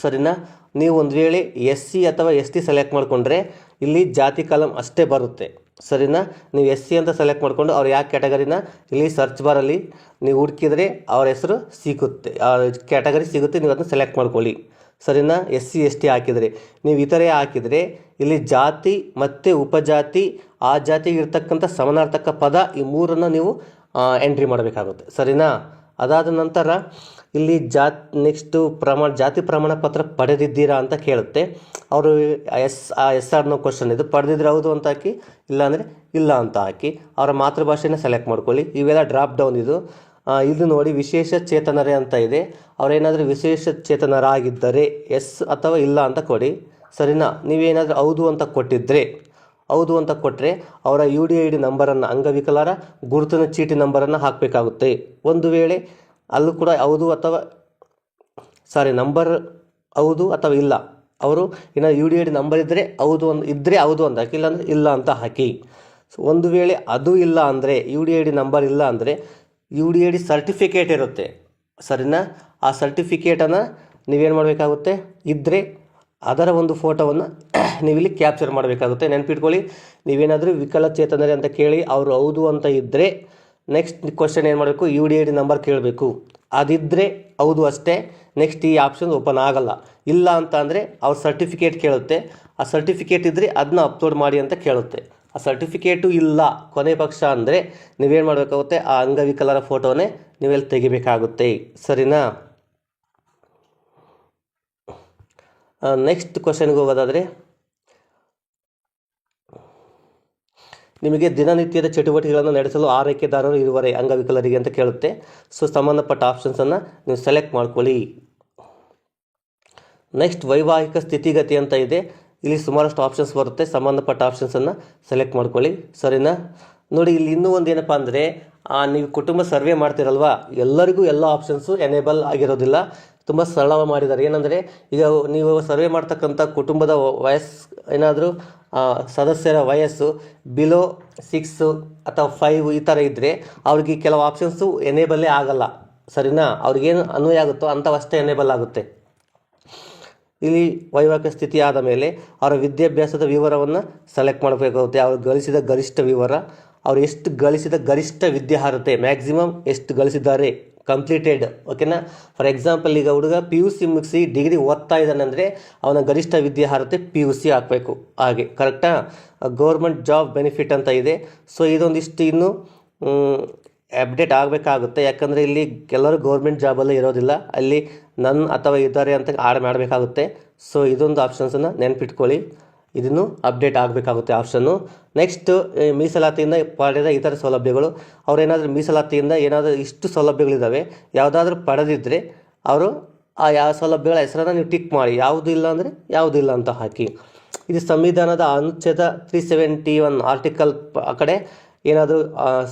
ಸರಿನಾ? ನೀವು ಒಂದು ವೇಳೆ ಎಸ್ ಸಿ ಅಥವಾ ಎಸ್ ಟಿ ಸೆಲೆಕ್ಟ್ ಮಾಡಿಕೊಂಡ್ರೆ ಇಲ್ಲಿ ಜಾತಿ ಕಾಲಮ್ ಅಷ್ಟೇ ಬರುತ್ತೆ. ಸರಿನಾ? ನೀವು ಎಸ್ ಸಿ ಅಂತ ಸೆಲೆಕ್ಟ್ ಮಾಡಿಕೊಂಡು ಅವ್ರು ಯಾವ ಕ್ಯಾಟಗರಿನ ಇಲ್ಲಿ ಸರ್ಚ್ ಬಾರಲ್ಲಿ ನೀವು ಹುಡುಕಿದ್ರೆ ಅವ್ರ ಹೆಸರು ಸಿಗುತ್ತೆ. ಕ್ಯಾಟಗರಿ ಸಿಗುತ್ತೆ, ನೀವು ಅದನ್ನು ಸೆಲೆಕ್ಟ್ ಮಾಡ್ಕೊಳ್ಳಿ. ಸರಿನಾ? ಎಸ್ ಸಿ, ಎಸ್ ಟಿ ಹಾಕಿದರೆ. ನೀವು ಇತರೆ ಹಾಕಿದರೆ ಇಲ್ಲಿ ಜಾತಿ ಮತ್ತು ಉಪಜಾತಿ, ಆ ಜಾತಿಗೆ ಇರ್ತಕ್ಕಂಥ ಸಮನಾರ್ಥಕ ಪದ ಈ ಮೂರನ್ನು ನೀವು ಎಂಟ್ರಿ ಮಾಡಬೇಕಾಗುತ್ತೆ. ಸರಿನಾ? ಅದಾದ ನಂತರ ಇಲ್ಲಿ ಜಾತ್ ನೆಕ್ಸ್ಟು ಪ್ರಮಾಣ, ಜಾತಿ ಪ್ರಮಾಣ ಪತ್ರ ಪಡೆದಿದ್ದೀರಾ ಅಂತ ಕೇಳುತ್ತೆ. ಅವರು ಎಸ್, ಆ, ಎಸ್, ಆರ್ ನೋ ಕ್ವಶನ್ ಇದು. ಪಡೆದಿದ್ರೆ ಹೌದು ಅಂತ ಹಾಕಿ, ಇಲ್ಲಾಂದರೆ ಇಲ್ಲ ಅಂತ ಹಾಕಿ, ಅವರ ಮಾತೃಭಾಷೆನ ಸೆಲೆಕ್ಟ್ ಮಾಡ್ಕೊಳ್ಳಿ. ಇವೆಲ್ಲ ಡ್ರಾಪ್ ಡೌನ್ ಇದು. ಇದು ನೋಡಿ ವಿಶೇಷ ಚೇತನರೇ ಅಂತ ಇದೆ. ಅವರೇನಾದರೂ ವಿಶೇಷ ಚೇತನರಾಗಿದ್ದರೆ ಎಸ್ ಅಥವಾ ಇಲ್ಲ ಅಂತ ಕೊಡಿ. ಸರಿನಾ? ನೀವೇನಾದರೂ ಹೌದು ಅಂತ ಕೊಟ್ಟಿದ್ದರೆ ಹೌದು ಅಂತ ಕೊಟ್ಟರೆ ಅವರ ಯು ಡಿ ಐ ಡಿ ನಂಬರನ್ನು ಅಂಗವಿಕಲರ ಗುರುತಿನ ಚೀಟಿ ನಂಬರನ್ನು ಹಾಕಬೇಕಾಗುತ್ತೆ. ಒಂದು ವೇಳೆ ಅಲ್ಲೂ ಕೂಡ ಹೌದು ಅಥವಾ, ಸಾರಿ, ನಂಬರ್ ಹೌದು ಅಥವಾ ಇಲ್ಲ, ಅವರು ಇನ್ನು U D I D number ಇದ್ದರೆ ಹೌದು ಒಂದು ಇದ್ದರೆ ಹೌದು ಅಂತ ಹಾಕಿ, ಇಲ್ಲಾಂದರೆ ಇಲ್ಲ ಅಂತ ಹಾಕಿ. ಒಂದು ವೇಳೆ ಅದು ಇಲ್ಲ ಅಂದರೆ, U D I D number ಇಲ್ಲ ಅಂದರೆ U D A D certificate ಇರುತ್ತೆ. ಸರಿನಾ? ಆ ಸರ್ಟಿಫಿಕೇಟನ್ನು ನೀವೇನು ಮಾಡಬೇಕಾಗುತ್ತೆ? ಇದ್ದರೆ ಅದರ ಒಂದು ಫೋಟೋವನ್ನು [CLEARS THROAT] ನೀವಿಲ್ಲಿ ಕ್ಯಾಪ್ಚರ್ ಮಾಡಬೇಕಾಗುತ್ತೆ. ನೆನ್ಪಿಟ್ಕೊಳ್ಳಿ. ನೀವೇನಾದರೂ ವಿಕಲಚೇತನರೇ ಅಂತ ಕೇಳಿ ಅವರು ಹೌದು ಅಂತ ಇದ್ದರೆ ನೆಕ್ಸ್ಟ್ ಕ್ವಶನ್ ಏನು ಮಾಡಬೇಕು? U D A D number ಕೇಳಬೇಕು. ಅದಿದ್ದರೆ ಹೌದು ಅಷ್ಟೇ. ನೆಕ್ಸ್ಟ್ ಈ ಆಪ್ಷನ್ ಓಪನ್ ಆಗಲ್ಲ. ಇಲ್ಲ ಅಂತ ಅಂದರೆ ಅವ್ರ ಸರ್ಟಿಫಿಕೇಟ್ ಕೇಳುತ್ತೆ. ಆ ಸರ್ಟಿಫಿಕೇಟ್ ಇದ್ದರೆ ಅದನ್ನ ಅಪ್ಲೋಡ್ ಮಾಡಿ ಅಂತ ಕೇಳುತ್ತೆ. ಆ ಸರ್ಟಿಫಿಕೇಟು ಇಲ್ಲ ಕೊನೆ ಪಕ್ಷ ಅಂದರೆ ನೀವೇನು ಮಾಡಬೇಕಾಗುತ್ತೆ ಆ ಅಂಗವಿಕಲರ ಫೋಟೋನೇ ನೀವೆಲ್ಲಿ ತೆಗಿಬೇಕಾಗುತ್ತೆ. ಸರಿನಾ? ನೆಕ್ಸ್ಟ್ ಕ್ವಶನ್ಗೆ ಹೋಗೋದಾದರೆ, ನಿಮಗೆ ದಿನನಿತ್ಯದ ಚಟುವಟಿಕೆಗಳನ್ನು ನಡೆಸಲು ಆರೈಕೆದಾರರು ಇರುವರೆ ಅಂಗವಿಕಲರಿಗೆ ಅಂತ ಕೇಳುತ್ತೆ. ಸೊ ಸಂಬಂಧಪಟ್ಟ ಆಪ್ಷನ್ಸನ್ನು ನೀವು ಸೆಲೆಕ್ಟ್ ಮಾಡ್ಕೊಳ್ಳಿ. ನೆಕ್ಸ್ಟ್ ವೈವಾಹಿಕ ಸ್ಥಿತಿಗತಿ ಅಂತ ಇದೆ. ಇಲ್ಲಿ ಸುಮಾರಷ್ಟು ಆಪ್ಷನ್ಸ್ ಬರುತ್ತೆ. ಸಂಬಂಧಪಟ್ಟ ಆಪ್ಷನ್ಸನ್ನು ಸೆಲೆಕ್ಟ್ ಮಾಡ್ಕೊಳ್ಳಿ. ಸರಿನಾ? ನೋಡಿ, ಇಲ್ಲಿ ಇನ್ನೂ ಒಂದು ಏನಪ್ಪ ಅಂದರೆ ನೀವು ಕುಟುಂಬ ಸರ್ವೆ ಮಾಡ್ತಿರಲ್ವಾ? ಎಲ್ಲರಿಗೂ ಎಲ್ಲ ಆಪ್ಷನ್ಸು ಎನೇಬಲ್ ಆಗಿರೋದಿಲ್ಲ. ತುಂಬ ಸರಳವಾಗಿ ಮಾಡಿದ್ದಾರೆ. ಏನಂದರೆ, ಈಗ ನೀವು ಸರ್ವೆ ಮಾಡ್ತಕ್ಕಂಥ ಕುಟುಂಬದ ವಯಸ್ಸು ಏನಾದರೂ ಸದಸ್ಯರ ವಯಸ್ಸು ಬಿಲೋ ಸಿಕ್ಸು ಅಥವಾ ಫೈವ್ ಈ ಥರ ಇದ್ದರೆ ಅವ್ರಿಗೆ ಕೆಲವು ಆಪ್ಷನ್ಸು ಎನೇಬಲ್ಲೇ ಆಗಲ್ಲ. ಸರಿನಾ? ಅವ್ರಿಗೇನು ಅನ್ವಯ ಆಗುತ್ತೋ ಅಂಥವಷ್ಟೇ ಎನೇಬಲ್ ಆಗುತ್ತೆ. ಇಲ್ಲಿ ವೈವಾಹಿಕ ಸ್ಥಿತಿ ಆದ ಮೇಲೆ ಅವರ ವಿದ್ಯಾಭ್ಯಾಸದ ವಿವರವನ್ನು ಸೆಲೆಕ್ಟ್ ಮಾಡಬೇಕಾಗುತ್ತೆ. ಅವರು ಗಳಿಸಿದ ಗರಿಷ್ಠ ವಿವರ, ಅವ್ರು ಎಷ್ಟು ಗಳಿಸಿದ ಗರಿಷ್ಠ ವಿದ್ಯಾರ್ಹತೆ ಮ್ಯಾಕ್ಸಿಮಮ್ ಎಷ್ಟು ಗಳಿಸಿದ್ದಾರೆ ಕಂಪ್ಲೀಟೆಡ್ ಓಕೆನಾ ಫಾರ್ ಎಕ್ಸಾಂಪಲ್ ಈಗ ಹುಡುಗ ಪಿ ಯು ಸಿ ಮುಗಿಸಿ ಡಿಗ್ರಿ ಓದ್ತಾ ಇದ್ದಾನೆ ಅಂದರೆ ಅವನ ಗರಿಷ್ಠ ವಿದ್ಯಾರ್ಹತೆ ಪಿ ಯು ಸಿ ಹಾಕಬೇಕು. ಹಾಗೆ ಕರೆಕ್ಟಾ ಗೌರ್ಮೆಂಟ್ ಜಾಬ್ ಬೆನಿಫಿಟ್ ಅಂತ ಇದೆ. ಸೊ ಇದೊಂದಿಷ್ಟು ಇನ್ನು ಅಪ್ಡೇಟ್ ಆಗಬೇಕಾಗುತ್ತೆ. ಯಾಕಂದರೆ ಇಲ್ಲಿ ಕೆಲವರು ಗೌರ್ಮೆಂಟ್ ಜಾಬಲ್ಲೇ ಇರೋದಿಲ್ಲ. ಅಲ್ಲಿ ನನ್ನ ಅಥವಾ ಇದ್ದಾರೆ ಅಂತ ಆಡ್ ಮಾಡಬೇಕಾಗುತ್ತೆ. ಸೊ ಇದೊಂದು ಆಪ್ಷನ್ಸನ್ನು ನೆನಪಿಟ್ಕೊಳ್ಳಿ. ಇದನ್ನು ಅಪ್ಡೇಟ್ ಆಗಬೇಕಾಗುತ್ತೆ ಆಪ್ಷನ್ನು ನೆಕ್ಸ್ಟ್ ಮೀಸಲಾತಿಯಿಂದ ಪಡೆದ ಇತರ ಸೌಲಭ್ಯಗಳು. ಅವರೇನಾದರೂ ಮೀಸಲಾತಿಯಿಂದ ಏನಾದರೂ ಇಷ್ಟು ಸೌಲಭ್ಯಗಳಿದ್ದಾವೆ ಯಾವುದಾದ್ರೂ ಪಡೆದಿದ್ದರೆ ಅವರು ಆ ಯಾವ ಸೌಲಭ್ಯಗಳ ಹೆಸರನ್ನು ನೀವು ಟಿಕ್ ಮಾಡಿ. ಯಾವುದು ಇಲ್ಲ ಅಂದರೆ ಯಾವುದು ಇಲ್ಲ ಅಂತ ಹಾಕಿ. ಇದು ಸಂವಿಧಾನದ ಅನುಚ್ಛೇದ ತ್ರೀ ಸೆವೆಂಟಿ ಒನ್ ಆರ್ಟಿಕಲ್ ಆ ಕಡೆ ಏನಾದರೂ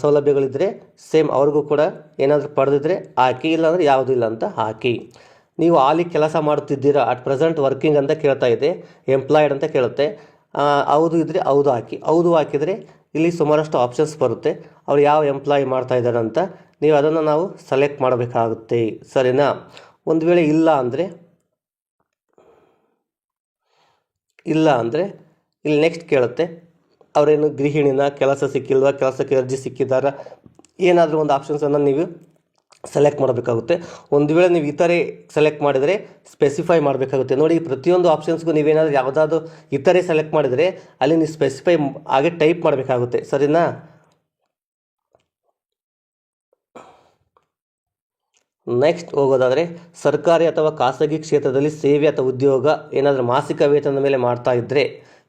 ಸೌಲಭ್ಯಗಳಿದ್ದರೆ ಸೇಮ್ ಅವ್ರಿಗೂ ಕೂಡ ಏನಾದರೂ ಪಡೆದಿದ್ರೆ ಹಾಕಿ, ಇಲ್ಲಾಂದರೆ ಯಾವುದೂ ಇಲ್ಲ ಅಂತ ಹಾಕಿ. ನೀವು ಆಲಿ ಕೆಲಸ ಮಾಡುತ್ತಿದ್ದೀರಾ, ಅಟ್ ಪ್ರೆಸೆಂಟ್ ವರ್ಕಿಂಗ್ ಅಂತ ಕೇಳ್ತಾ ಇದೆ, ಎಂಪ್ಲಾಯ್ಡ್ ಅಂತ ಕೇಳುತ್ತೆ ಹೌದು ಇದ್ದರೆ ಹೌದು ಹಾಕಿ. ಹೌದು ಹಾಕಿದರೆ ಇಲ್ಲಿ ಸುಮಾರಷ್ಟು ಆಪ್ಷನ್ಸ್ ಬರುತ್ತೆ. ಅವ್ರು ಯಾವ ಎಂಪ್ಲಾಯ್ ಮಾಡ್ತಾ ಇದ್ದಾರೆ ಅಂತ ನೀವು ಅದನ್ನು ನಾವು ಸೆಲೆಕ್ಟ್ ಮಾಡಬೇಕಾಗುತ್ತೆ. ಸರಿನಾ? ಒಂದು ವೇಳೆ ಇಲ್ಲ ಅಂದರೆ ಇಲ್ಲ ಅಂದರೆ ಇಲ್ಲಿ ನೆಕ್ಸ್ಟ್ ಕೇಳುತ್ತೆ. ಅವರೇನು ಗೃಹಿಣಿನ, ಕೆಲಸ ಸಿಕ್ಕಿಲ್ವಾ, ಕೆಲಸಕ್ಕೆ ಅರ್ಜಿ ಸಿಕ್ಕಿದಾರ ಏನಾದರೂ ಒಂದು ಆಪ್ಷನ್ಸನ್ನು ನೀವು ಸೆಲೆಕ್ಟ್ ಮಾಡಬೇಕಾಗುತ್ತೆ. ಒಂದು ವೇಳೆ ನೀವು ಇತರೆ ಸೆಲೆಕ್ಟ್ ಮಾಡಿದರೆ ಸ್ಪೆಸಿಫೈ ಮಾಡಬೇಕಾಗುತ್ತೆ. ನೋಡಿ, ಪ್ರತಿಯೊಂದು ಆಪ್ಷನ್ಸ್ಗೂ ನೀವೇನಾದರೂ ಯಾವುದಾದ್ರು ಇತರೆ ಸೆಲೆಕ್ಟ್ ಮಾಡಿದರೆ ಅಲ್ಲಿ ನೀವು ಸ್ಪೆಸಿಫೈ ಆಗಿ ಟೈಪ್ ಮಾಡಬೇಕಾಗುತ್ತೆ. ಸರಿನಾ? ನೆಕ್ಸ್ಟ್ ಹೋಗೋದಾದರೆ ಸರ್ಕಾರಿ ಅಥವಾ ಖಾಸಗಿ ಕ್ಷೇತ್ರದಲ್ಲಿ ಸೇವೆ ಅಥವಾ ಉದ್ಯೋಗ ಏನಾದರೂ ಮಾಸಿಕ ವೇತನದ ಮೇಲೆ ಮಾಡ್ತಾ ಇದ್ದರೆ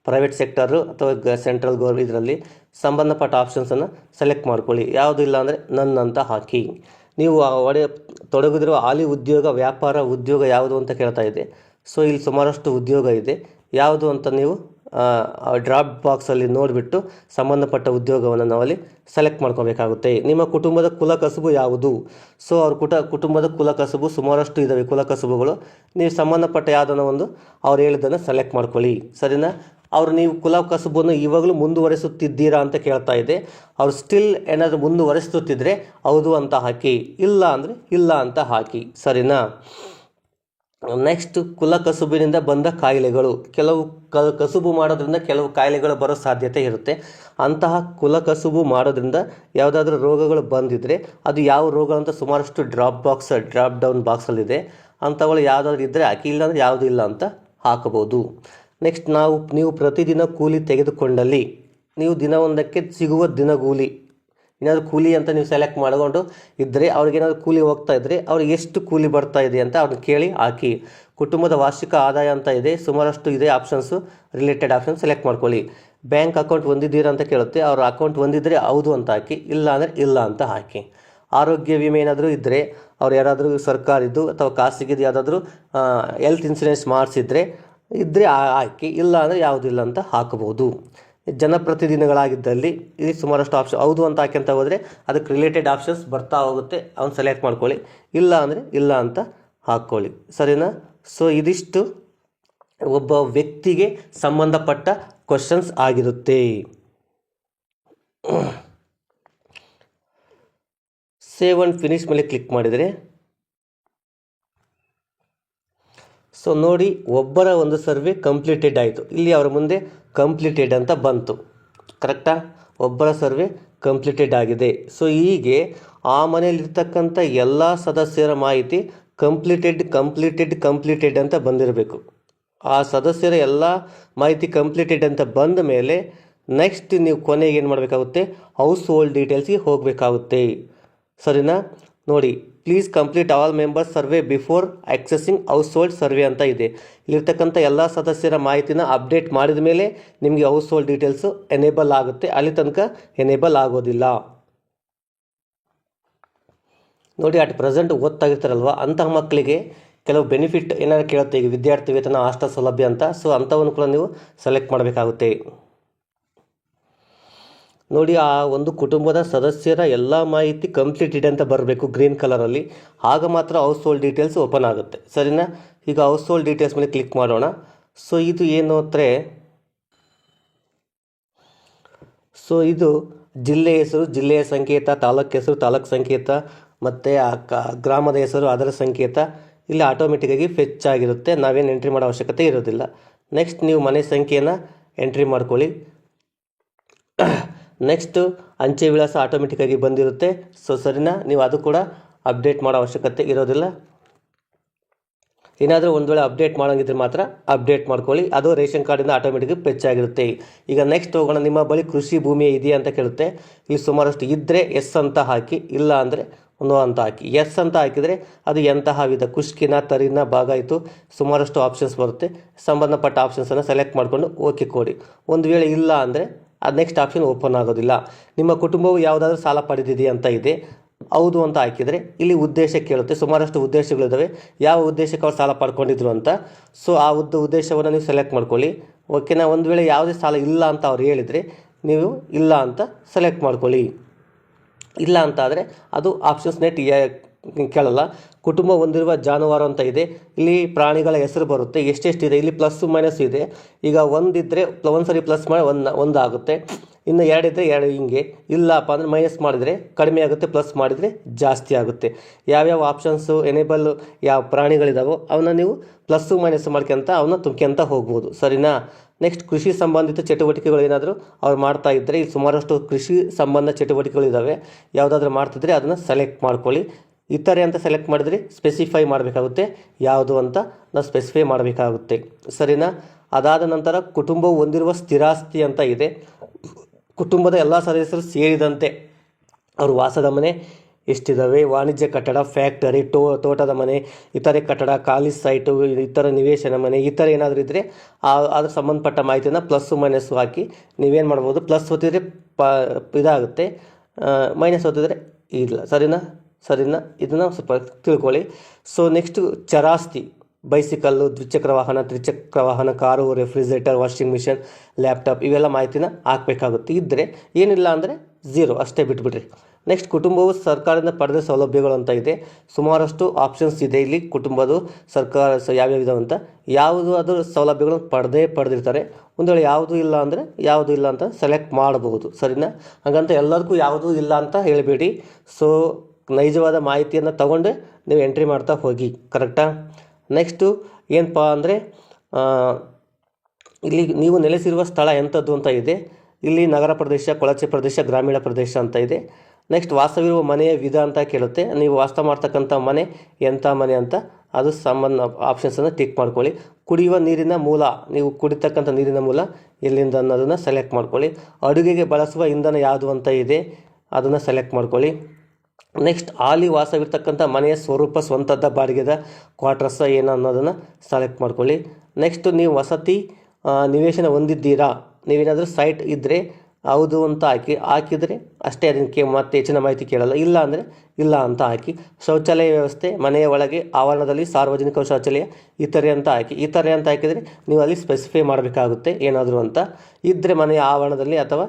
ಪ್ರೈವೇಟ್ ಸೆಕ್ಟರು ಅಥವಾ ಸೆಂಟ್ರಲ್ ಗೌರ್ ಇದರಲ್ಲಿ ಸಂಬಂಧಪಟ್ಟ ಆಪ್ಷನ್ಸನ್ನು ಸೆಲೆಕ್ಟ್ ಮಾಡ್ಕೊಳ್ಳಿ. ಯಾವುದು ಇಲ್ಲ ಅಂದರೆ ನನ್ನ ಅಂತ ಹಾಕಿ. ನೀವು ಒಡೆ ತೊಡಗಿದಿರುವ ಹಾಲಿ ಉದ್ಯೋಗ, ವ್ಯಾಪಾರ ಉದ್ಯೋಗ ಯಾವುದು ಅಂತ ಕೇಳ್ತಾ ಇದೆ ಸೊ ಇಲ್ಲಿ ಸುಮಾರಷ್ಟು ಉದ್ಯೋಗ ಇದೆ. ಯಾವುದು ಅಂತ ನೀವು ಡ್ರಾಪ್ ಬಾಕ್ಸಲ್ಲಿ ನೋಡಿಬಿಟ್ಟು ಸಂಬಂಧಪಟ್ಟ ಉದ್ಯೋಗವನ್ನು ನಾವಲ್ಲಿ ಸೆಲೆಕ್ಟ್ ಮಾಡ್ಕೋಬೇಕಾಗುತ್ತೆ. ನಿಮ್ಮ ಕುಟುಂಬದ ಕುಲ ಕಸುಬು ಯಾವುದು? ಸೊ ಅವ್ರ ಕುಟ, ಕುಟುಂಬದ ಕುಲ ಕಸುಬು ಸುಮಾರಷ್ಟು ಇದ್ದಾವೆ ಕುಲ ಕಸುಬುಗಳು ನೀವು ಸಂಬಂಧಪಟ್ಟ ಯಾವುದನ್ನು ಒಂದು ಅವ್ರು ಹೇಳಿದ್ದನ್ನು ಸೆಲೆಕ್ಟ್ ಮಾಡ್ಕೊಳ್ಳಿ. ಸರಿನಾ? ಅವ್ರು ನೀವು ಕುಲ ಕಸುಬನ್ನು ಇವಾಗಲೂ ಮುಂದುವರಿಸುತ್ತಿದ್ದೀರಾ ಅಂತ ಕೇಳ್ತಾ ಇದೆ. ಅವ್ರು ಸ್ಟಿಲ್ ಏನಾದರೂ ಮುಂದುವರಿಸುತ್ತಿದ್ದರೆ ಹೌದು ಅಂತ ಹಾಕಿ, ಇಲ್ಲ ಅಂದರೆ ಇಲ್ಲ ಅಂತ ಹಾಕಿ. ಸರಿನಾ? ನೆಕ್ಸ್ಟ್ ಕುಲ ಕಸುಬಿನಿಂದ ಬಂದ ಕಾಯಿಲೆಗಳು. ಕೆಲವು ಕ, ಕಸುಬು ಮಾಡೋದ್ರಿಂದ ಕೆಲವು ಕಾಯಿಲೆಗಳು ಬರೋ ಸಾಧ್ಯತೆ ಇರುತ್ತೆ. ಅಂತಹ ಕುಲ ಕಸುಬು ಮಾಡೋದ್ರಿಂದ ಯಾವುದಾದ್ರೂ ರೋಗಗಳು ಬಂದಿದ್ದರೆ ಅದು ಯಾವ ರೋಗ ಅಂತ ಸುಮಾರಷ್ಟು ಡ್ರಾಪ್ ಬಾಕ್ಸ್ ಡ್ರಾಪ್ ಡೌನ್ ಬಾಕ್ಸಲ್ಲಿದೆ ಅಂಥವುಗಳು ಯಾವುದಾದ್ರು ಇದ್ದರೆ ಹಾಕಿ, ಇಲ್ಲಾಂದರೆ ಯಾವುದೂ ಇಲ್ಲ ಅಂತ ಹಾಕಬಹುದು. ನೆಕ್ಸ್ಟ್ ನಾವು, ನೀವು ಪ್ರತಿದಿನ ಕೂಲಿ ತೆಗೆದುಕೊಂಡಲ್ಲಿ, ನೀವು ದಿನವೊಂದಕ್ಕೆ ಸಿಗುವ ದಿನಗೂಲಿ ಏನಾದರೂ ಕೂಲಿ ಅಂತ ನೀವು ಸೆಲೆಕ್ಟ್ ಮಾಡಿಕೊಂಡು ಇದ್ದರೆ ಅವ್ರಿಗೇನಾದ್ರು ಕೂಲಿ ಹೋಗ್ತಾ ಇದ್ದರೆ ಅವ್ರಿಗೆ ಎಷ್ಟು ಕೂಲಿ ಬರ್ತಾ ಇದೆ ಅಂತ ಅವ್ರನ್ನ ಕೇಳಿ ಹಾಕಿ. ಕುಟುಂಬದ ವಾರ್ಷಿಕ ಆದಾಯ ಅಂತ ಇದೆ, ಸುಮಾರಷ್ಟು ಇದೆ ಆಪ್ಷನ್ಸು ರಿಲೇಟೆಡ್ ಆಪ್ಷನ್ ಸೆಲೆಕ್ಟ್ ಮಾಡ್ಕೊಳ್ಳಿ. ಬ್ಯಾಂಕ್ ಅಕೌಂಟ್ ಹೊಂದಿದ್ದೀರಾ ಅಂತ ಕೇಳುತ್ತೆ, ಅವ್ರ ಅಕೌಂಟ್ ಹೊಂದಿದ್ದರೆ ಹೌದು ಅಂತ ಹಾಕಿ, ಇಲ್ಲ ಅಂದರೆ ಇಲ್ಲ ಅಂತ ಹಾಕಿ. ಆರೋಗ್ಯ ವಿಮೆ ಏನಾದರೂ ಇದ್ದರೆ ಅವ್ರು ಯಾರಾದರೂ ಸರ್ಕಾರಿದ್ದು ಅಥವಾ ಖಾಸಗಿದು ಯಾವುದಾದ್ರೂ ಹೆಲ್ತ್ ಇನ್ಸೂರೆನ್ಸ್ ಮಾಡಿಸಿದ್ರೆ ಇದ್ದರೆ ಹಾಕಿ ಇಲ್ಲ ಅಂದರೆ ಯಾವುದಿಲ್ಲ ಅಂತ ಹಾಕಬಹುದು. ಜನಪ್ರತಿನಿಧಿಗಳಾಗಿದ್ದಲ್ಲಿ ಇಲ್ಲಿ ಸುಮಾರಷ್ಟು ಆಪ್ಷನ್ ಹೌದು ಅಂತ ಹಾಕ್ಯಂತ ಹೋದರೆ ಅದಕ್ಕೆ ರಿಲೇಟೆಡ್ ಆಪ್ಷನ್ಸ್ ಬರ್ತಾ ಹೋಗುತ್ತೆ. ಅವ್ನು ಸೆಲೆಕ್ಟ್ ಮಾಡ್ಕೊಳ್ಳಿ. ಇಲ್ಲ ಅಂದರೆ ಇಲ್ಲ ಅಂತ ಹಾಕ್ಕೊಳ್ಳಿ ಸರಿನಾ? ಸೊ ಇದಿಷ್ಟು ಒಬ್ಬ ವ್ಯಕ್ತಿಗೆ ಸಂಬಂಧಪಟ್ಟ ಕ್ವಶನ್ಸ್ ಆಗಿರುತ್ತೆ. ಸೇವ್ ಅಂಡ್ ಫಿನಿಶ್ ಮೇಲೆ ಕ್ಲಿಕ್ ಮಾಡಿದರೆ ಸೊ ನೋಡಿ, ಒಬ್ಬರ ಒಂದು ಸರ್ವೆ ಕಂಪ್ಲೀಟೆಡ್ ಆಯಿತು. ಇಲ್ಲಿ ಅವರ ಮುಂದೆ ಕಂಪ್ಲೀಟೆಡ್ ಅಂತ ಬಂತು. ಕರೆಕ್ಟಾ ಒಬ್ಬರ ಸರ್ವೆ ಕಂಪ್ಲೀಟೆಡ್ ಆಗಿದೆ. ಸೊ ಹೀಗೆ ಆ ಮನೆಯಲ್ಲಿರ್ತಕ್ಕಂಥ ಎಲ್ಲ ಸದಸ್ಯರ ಮಾಹಿತಿ ಕಂಪ್ಲೀಟೆಡ್ ಕಂಪ್ಲೀಟೆಡ್ ಕಂಪ್ಲೀಟೆಡ್ ಅಂತ ಬಂದಿರಬೇಕು. ಆ ಸದಸ್ಯರ ಎಲ್ಲ ಮಾಹಿತಿ ಕಂಪ್ಲೀಟೆಡ್ ಅಂತ ಬಂದ ಮೇಲೆ ನೆಕ್ಸ್ಟ್ ನೀವು ಕೊನೆಗೆ ಏನು ಮಾಡಬೇಕಾಗುತ್ತೆ? ಹೌಸ್ ಹೋಲ್ಡ್ ಡೀಟೇಲ್ಸ್ಗೆ ಹೋಗಬೇಕಾಗುತ್ತೆ. ಸರಿನಾ? ನೋಡಿ please complete all members survey before accessing household survey ಅಂತ ಇದೆ. ಇಲ್ಲಿರ್ತಕ್ಕಂಥ ಎಲ್ಲ ಸದಸ್ಯರ ಮಾಹಿತಿನ ಅಪ್ಡೇಟ್ ಮಾಡಿದ ಮೇಲೆ ನಿಮಗೆ ಹೌಸ್ ಹೋಲ್ಡ್ ಡೀಟೇಲ್ಸು ಎನೇಬಲ್ ಆಗುತ್ತೆ. ಅಲ್ಲಿ ತನಕ ಎನೇಬಲ್ ಆಗೋದಿಲ್ಲ. ನೋಡಿ ಅಟ್ ಪ್ರೆಸೆಂಟ್ ಓದ್ತಾಗಿರ್ತಾರಲ್ವ ಅಂತಹ ಮಕ್ಕಳಿಗೆ ಕೆಲವು ಬೆನಿಫಿಟ್ ಏನಾದ್ರು ಕೇಳುತ್ತೆ? ಈಗ ವಿದ್ಯಾರ್ಥಿ ವೇತನ, ಆಸ್ತ ಸೌಲಭ್ಯ ಅಂತ. ಸೊ ಅಂಥವನ್ನು ಕೂಡ ನೀವು ಸೆಲೆಕ್ಟ್ ಮಾಡಬೇಕಾಗುತ್ತೆ. ನೋಡಿ, ಆ ಒಂದು ಕುಟುಂಬದ ಸದಸ್ಯರ ಎಲ್ಲ ಮಾಹಿತಿ ಕಂಪ್ಲೀಟೆಡ್ ಅಂತ ಬರಬೇಕು ಗ್ರೀನ್ ಕಲರಲ್ಲಿ ಆಗ ಮಾತ್ರ ಹೌಸ್ ಹೋಲ್ಡ್ ಡೀಟೇಲ್ಸ್ ಓಪನ್ ಆಗುತ್ತೆ. ಸರಿನಾ? ಈಗ ಹೌಸ್ ಹೋಲ್ಡ್ ಡೀಟೇಲ್ಸ್ ಮೇಲೆ ಕ್ಲಿಕ್ ಮಾಡೋಣ. ಸೊ ಇದು ಏನು ಅಂದರೆ ಸೊ ಇದು ಜಿಲ್ಲೆ ಹೆಸರು, ಜಿಲ್ಲೆಯ ಸಂಕೇತ, ತಾಲೂಕು ಹೆಸರು, ತಾಲೂಕು ಸಂಕೇತ, ಮತ್ತು ಆ ಗ್ರಾಮದ ಹೆಸರು, ಅದರ ಸಂಕೇತ. ಇಲ್ಲಿ ಆಟೋಮೆಟಿಕ್ಕಾಗಿ ಫೆಚ್ ಆಗಿರುತ್ತೆ. ನಾವೇನು ಎಂಟ್ರಿ ಮಾಡೋ ಅವಶ್ಯಕತೆ ಇರೋದಿಲ್ಲ. ನೆಕ್ಸ್ಟ್ ನೀವು ಮನೆ ಸಂಖ್ಯೆಯನ್ನು ಎಂಟ್ರಿ ಮಾಡ್ಕೊಳ್ಳಿ. ನೆಕ್ಸ್ಟ್ ಅಂಚೆ ವಿಳಾಸ ಆಟೋಮೆಟಿಕ್ಕಾಗಿ ಬಂದಿರುತ್ತೆ. ಸೊ ಸರಿನಾ? ನೀವು ಅದು ಕೂಡ ಅಪ್ಡೇಟ್ ಮಾಡೋ ಅವಶ್ಯಕತೆ ಇರೋದಿಲ್ಲ. ಏನಾದರೂ ಒಂದು ವೇಳೆ ಅಪ್ಡೇಟ್ ಮಾಡೋಂಗಿದ್ರೆ ಮಾತ್ರ ಅಪ್ಡೇಟ್ ಮಾಡ್ಕೊಳ್ಳಿ. ಅದು ರೇಷನ್ ಕಾರ್ಡಿಂದ ಆಟೋಮೆಟಿಕ್ ಪೆಚ್ ಆಗಿರುತ್ತೆ. ಈಗ ನೆಕ್ಸ್ಟ್ ಹೋಗೋಣ. ನಿಮ್ಮ ಬಳಿ ಕೃಷಿ ಭೂಮಿ ಇದೆಯಾ ಅಂತ ಕೇಳುತ್ತೆ. ಇಲ್ಲಿ ಸುಮಾರಷ್ಟು ಇದ್ದರೆ ಎಸ್ ಅಂತ ಹಾಕಿ, ಇಲ್ಲ ಅಂದರೆ ನೋ ಅಂತ ಹಾಕಿ. ಎಸ್ ಅಂತ ಹಾಕಿದರೆ ಅದು ಎಂತಹ ವಿಧ ಕುಷ್ಕಿನ, ತರಿನ, ಭಾಗ ಆಯಿತು. ಸುಮಾರಷ್ಟು ಆಪ್ಷನ್ಸ್ ಬರುತ್ತೆ. ಸಂಬಂಧಪಟ್ಟ ಆಪ್ಷನ್ಸನ್ನು ಸೆಲೆಕ್ಟ್ ಮಾಡಿಕೊಂಡು ಓಕೆ ಕೊಡಿ. ಒಂದು ವೇಳೆ ಇಲ್ಲ ಅಂದರೆ ಅದು ನೆಕ್ಸ್ಟ್ ಆಪ್ಷನ್ ಓಪನ್ ಆಗೋದಿಲ್ಲ. ನಿಮ್ಮ ಕುಟುಂಬವು ಯಾವುದಾದ್ರೂ ಸಾಲ ಪಡೆದಿದೆಯಾ ಅಂತ ಇದೆ. ಹೌದು ಅಂತ ಹಾಕಿದರೆ ಇಲ್ಲಿ ಉದ್ದೇಶ ಕೇಳುತ್ತೆ. ಸುಮಾರಷ್ಟು ಉದ್ದೇಶಗಳಿದ್ದಾವೆ ಯಾವ ಉದ್ದೇಶಕ್ಕೆ ಅವ್ರು ಸಾಲ ಪಡ್ಕೊಂಡಿದ್ರು ಅಂತ. ಸೊ ಆ ಉದ್ದ ಉದ್ದೇಶವನ್ನು ನೀವು ಸೆಲೆಕ್ಟ್ ಮಾಡ್ಕೊಳ್ಳಿ. ಓಕೆನಾ ಒಂದು ವೇಳೆ ಯಾವುದೇ ಸಾಲ ಇಲ್ಲ ಅಂತ ಅವ್ರು ಹೇಳಿದರೆ ನೀವು ಇಲ್ಲ ಅಂತ ಸೆಲೆಕ್ಟ್ ಮಾಡ್ಕೊಳ್ಳಿ. ಇಲ್ಲ ಅಂತ ಆದರೆ ಅದು ಆಪ್ಷನ್ಸ್ ನೆಟ್ ಕೇಳಲ್ಲ. ಕುಟುಂಬ ಹೊಂದಿರುವ ಜಾನುವಾರು ಅಂತ ಇದೆ. ಇಲ್ಲಿ ಪ್ರಾಣಿಗಳ ಹೆಸರು ಬರುತ್ತೆ. ಎಷ್ಟೆಷ್ಟಿದೆ? ಇಲ್ಲಿ ಪ್ಲಸ್ ಮೈನಸ್ ಇದೆ. ಈಗ ಒಂದಿದ್ದರೆ ಒಂದು ಸರಿ ಪ್ಲಸ್ ಮಾಡಿ ಒಂದು ಒಂದು ಆಗುತ್ತೆ ಇನ್ನು ಎರಡಿದ್ದರೆ ಎರಡು ಹಿಂಗೆ. ಇಲ್ಲಪ್ಪ ಅಂದರೆ ಮೈನಸ್ ಮಾಡಿದರೆ, ಕಡಿಮೆ ಆಗುತ್ತೆ ಪ್ಲಸ್ ಮಾಡಿದರೆ ಜಾಸ್ತಿ ಆಗುತ್ತೆ. ಯಾವ್ಯಾವ ಆಪ್ಷನ್ಸು ಎನೇಬಲ್ ಯಾವ ಪ್ರಾಣಿಗಳಿದಾವೋ ಅವನ್ನ ನೀವು ಪ್ಲಸ್ಸು ಮೈನಸ್ ಮಾಡ್ಕೊಂತ ಅವನ್ನ ತುಂಬ್ಕೊಂತ ಹೋಗ್ಬೋದು. ಸರಿನಾ? ನೆಕ್ಸ್ಟ್ ಕೃಷಿ ಸಂಬಂಧಿತ ಚಟುವಟಿಕೆಗಳು ಏನಾದರೂ ಅವ್ರು ಮಾಡ್ತಾ ಇದ್ದರೆ ಇಲ್ಲಿ ಸುಮಾರಷ್ಟು ಕೃಷಿ ಸಂಬಂಧ ಚಟುವಟಿಕೆಗಳಿದ್ದಾವೆ ಯಾವುದಾದ್ರೂ ಮಾಡ್ತಿದ್ರೆ ಅದನ್ನು ಸೆಲೆಕ್ಟ್ ಮಾಡ್ಕೊಳ್ಳಿ. ಇತರೆ ಅಂತ ಸೆಲೆಕ್ಟ್ ಮಾಡಿದ್ರೆ ಸ್ಪೆಸಿಫೈ ಮಾಡಬೇಕಾಗುತ್ತೆ. ಯಾವುದು ಅಂತ ನಾವು ಸ್ಪೆಸಿಫೈ ಮಾಡಬೇಕಾಗುತ್ತೆ. ಸರಿನಾ? ಅದಾದ ನಂತರ ಕುಟುಂಬವು ಹೊಂದಿರುವ ಸ್ಥಿರಾಸ್ತಿ ಅಂತ ಇದೆ. ಕುಟುಂಬದ ಎಲ್ಲ ಸದಸ್ಯರು ಸೇರಿದಂತೆ ಅವರು ವಾಸದ ಮನೆ ಎಷ್ಟಿದ್ದಾವೆ ವಾಣಿಜ್ಯ ಕಟ್ಟಡ ಫ್ಯಾಕ್ಟರಿ ಟೋ ತೋಟದ ಮನೆ, ಇತರೆ ಕಟ್ಟಡ, ಖಾಲಿ ಸೈಟು ಇತರ ನಿವೇಶನ ಮನೆ ಈ ಥರ ಏನಾದರೂ ಇದ್ದರೆ ಆ, ಅದ್ರ ಸಂಬಂಧಪಟ್ಟ ಮಾಹಿತಿಯನ್ನು ಪ್ಲಸ್ಸು ಮೈನಸ್ಸು ಹಾಕಿ ನೀವೇನು ಮಾಡ್ಬೋದು? ಪ್ಲಸ್ ಹೊತ್ತಿದ್ರೆ ಪ, ಇದಾಗುತ್ತೆ. ಮೈನಸ್ ಹೊತ್ತಿದ್ರೆ ಇಲ್ಲ. ಸರಿನಾ? ಸರಿನಾ ಇದನ್ನು ಸ್ವಲ್ಪ ತಿಳ್ಕೊಳ್ಳಿ. ಸೊ ನೆಕ್ಸ್ಟು ಚರಾಸ್ತಿ ಬೈಸಿಕಲ್ಲು ದ್ವಿಚಕ್ರ ವಾಹನ, ತ್ರಿಚಕ್ರ ವಾಹನ, car refrigerator washing machine laptop ಇವೆಲ್ಲ ಮಾಹಿತಿನ ಹಾಕಬೇಕಾಗುತ್ತೆ. ಇದ್ದರೆ ಏನಿಲ್ಲ ಅಂದರೆ ಝೀರೋ ಅಷ್ಟೇ ಬಿಟ್ಬಿಡ್ರಿ. ನೆಕ್ಸ್ಟ್ ಕುಟುಂಬವು ಸರ್ಕಾರದಿಂದ ಪಡೆದ ಸೌಲಭ್ಯಗಳು ಅಂತ ಇದೆ. ಸುಮಾರಷ್ಟು ಆಪ್ಷನ್ಸ್ ಇದೆ ಇಲ್ಲಿ. ಕುಟುಂಬದ, ಸರ್ಕಾರ ಯಾವ್ಯಾವ ಇದಾವೆ ಅಂತ. ಯಾವುದು ಅದು ಸೌಲಭ್ಯಗಳನ್ನು ಪಡೆದೇ ಪಡೆದಿರ್ತಾರೆ. ಒಂದು ವೇಳೆ ಯಾವುದು ಇಲ್ಲ ಅಂದರೆ ಯಾವುದು ಇಲ್ಲ ಅಂತ ಸೆಲೆಕ್ಟ್ ಮಾಡಬಹುದು. ಸರಿನಾ? ಹಾಗಂತ ಎಲ್ಲರಿಗೂ ಯಾವುದೂ ಇಲ್ಲ ಅಂತ ಹೇಳಬೇಡಿ. ಸೊ ನೈಜವಾದ ಮಾಹಿತಿಯನ್ನು ತಗೊಂಡು ನೀವು ಎಂಟ್ರಿ ಮಾಡ್ತಾ ಹೋಗಿ ಕರೆಕ್ಟಾ ನೆಕ್ಸ್ಟು ಏನಪ್ಪ ಅಂದರೆ ಇಲ್ಲಿ ನೀವು ನೆಲೆಸಿರುವ ಸ್ಥಳ ಎಂಥದ್ದು ಅಂತ ಇದೆ. ಇಲ್ಲಿ ನಗರ ಪ್ರದೇಶ, ಕೊಳಚೆ ಪ್ರದೇಶ, ಗ್ರಾಮೀಣ ಪ್ರದೇಶ ಅಂತ ಇದೆ. ನೆಕ್ಸ್ಟ್ ವಾಸವಿರುವ ಮನೆಯ ವಿಧ ಅಂತ ಕೇಳುತ್ತೆ. ನೀವು ವಾಸ ಮಾಡ್ತಕ್ಕಂಥ ಮನೆ ಎಂಥ ಮನೆ ಅಂತ, ಅದು ಸಂಬಂಧ ಆಪ್ಷನ್ಸನ್ನು ಟಿಕ್ ಮಾಡ್ಕೊಳ್ಳಿ. ಕುಡಿಯುವ ನೀರಿನ ಮೂಲ, ನೀವು ಕುಡಿತಕ್ಕಂಥ ನೀರಿನ ಮೂಲ, ಎಲ್ಲಿಂದ ಅನ್ನೋದನ್ನು ಸೆಲೆಕ್ಟ್ ಮಾಡ್ಕೊಳ್ಳಿ. ಅಡುಗೆಗೆ ಬಳಸುವ ಇಂಧನ ಯಾವುದು ಅಂತ ಇದೆ, ಅದನ್ನು ಸೆಲೆಕ್ಟ್ ಮಾಡ್ಕೊಳ್ಳಿ. ನೆಕ್ಸ್ಟ್ ಅಲ್ಲಿ ವಾಸವಿರ್ತಕ್ಕಂಥ ಮನೆಯ ಸ್ವರೂಪ ಸ್ವಂತದ ಬಾಡಿಗೆದ ಕ್ವಾರ್ಟರ್ಸ ಏನು ಅನ್ನೋದನ್ನು ಸೆಲೆಕ್ಟ್ ಮಾಡ್ಕೊಳ್ಳಿ. ನೆಕ್ಸ್ಟ್ ನೀವು ವಸತಿ ನಿವೇಶನ ಹೊಂದಿದ್ದೀರಾ? ನೀವೇನಾದರೂ ಸೈಟ್ ಇದ್ದರೆ ಹೌದು ಅಂತ ಹಾಕಿ, ಹಾಕಿದರೆ ಅಷ್ಟೇ ಅದಕ್ಕೆ ಮತ್ತೆ ಹೆಚ್ಚಿನ ಮಾಹಿತಿ ಕೇಳಲ್ಲ. ಇಲ್ಲ ಅಂದರೆ ಇಲ್ಲ ಅಂತ ಹಾಕಿ, ಶೌಚಾಲಯ ವ್ಯವಸ್ಥೆ, ಮನೆಯ ಒಳಗೆ ಆವರಣದಲ್ಲಿ ಸಾರ್ವಜನಿಕ ಶೌಚಾಲಯ, ಇತರೆ ಅಂತ ಹಾಕಿ, ಇತರೆ ಅಂತ ಹಾಕಿದರೆ ನೀವು ಅಲ್ಲಿ ಸ್ಪೆಸಿಫೈ ಮಾಡಬೇಕಾಗುತ್ತೆ ಏನಾದರೂ ಅಂತ. ಇದ್ದರೆ ಮನೆಯ ಆವರಣದಲ್ಲಿ ಅಥವಾ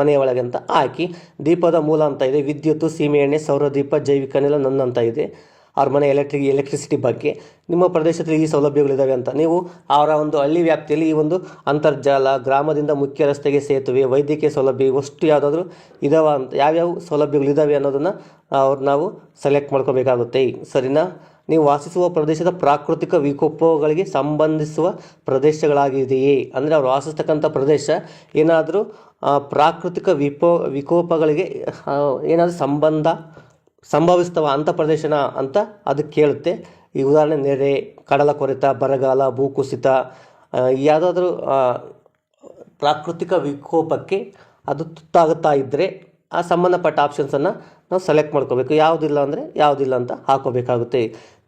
ಮನೆಯ ಒಳಗೆ ಅಂತ ಹಾಕಿ, ದೀಪದ ಮೂಲ ಅಂತ ಇದೆ, ವಿದ್ಯುತ್ ಸೀಮೆಎಣ್ಣೆ ಸೌರದೀಪ, ಜೈವಿಕ ಅನಿಲ ನನ್ನ ಅಂತ ಇದೆ. ಅವ್ರ ಮನೆ ಎಲೆಕ್ಟ್ರಿಕ್ ಎಲೆಕ್ಟ್ರಿಸಿಟಿ ಬಗ್ಗೆ. ನಿಮ್ಮ ಪ್ರದೇಶದಲ್ಲಿ ಈ ಸೌಲಭ್ಯಗಳಿದ್ದಾವೆ ಅಂತ. ನೀವು ಅವರ ಒಂದು ಹಳ್ಳಿ ವ್ಯಾಪ್ತಿಯಲ್ಲಿ ಈ ಒಂದು ಅಂತರ್ಜಾಲ, ಗ್ರಾಮದಿಂದ ಮುಖ್ಯ ರಸ್ತೆಗೆ ಸೇತುವೆ, ವೈದ್ಯಕೀಯ ಸೌಲಭ್ಯ, ಇವಷ್ಟು ಯಾವುದಾದ್ರೂ ಇದಾವ ಅಂತ. ಯಾವ್ಯಾವ ಸೌಲಭ್ಯಗಳಿದ್ದಾವೆ ಅನ್ನೋದನ್ನು ಅವ್ರು ನಾವು ಸೆಲೆಕ್ಟ್ ಮಾಡ್ಕೋಬೇಕಾಗುತ್ತೆ. ಸರಿನಾ? ನೀವು ವಾಸಿಸುವ ಪ್ರದೇಶದ ಪ್ರಾಕೃತಿಕ ವಿಕೋಪಗಳಿಗೆ ಸಂಬಂಧಿಸುವ ಪ್ರದೇಶಗಳಾಗಿದೆಯೇ? ಅಂದರೆ ಅವ್ರು ವಾಸಿಸ್ತಕ್ಕಂಥ ಪ್ರದೇಶ ಏನಾದರೂ ಪ್ರಾಕೃತಿಕ ವಿಪೋ, ವಿಕೋಪಗಳಿಗೆ ಏನಾದರೂ ಸಂಬಂಧ ಸಂಭವಿಸ್ತವ ಅಂಥ ಪ್ರದೇಶನ ಅಂತ ಅದು ಕೇಳುತ್ತೆ. ಈ ಉದಾಹರಣೆ ನೆರೆ, ಕಡಲ ಕೊರೆತ, ಬರಗಾಲ ಭೂಕುಸಿತ ಯಾವುದಾದ್ರೂ ಪ್ರಾಕೃತಿಕ ವಿಕೋಪಕ್ಕೆ ಅದು ತುತ್ತಾಗುತ್ತಾ ಇದ್ದರೆ ಆ ಸಂಬಂಧಪಟ್ಟ ಆಪ್ಷನ್ಸನ್ನು ನಾವು ಸೆಲೆಕ್ಟ್ ಮಾಡ್ಕೋಬೇಕು. ಯಾವುದಿಲ್ಲ ಅಂದರೆ ಯಾವುದಿಲ್ಲ ಅಂತ ಹಾಕೋಬೇಕಾಗುತ್ತೆ.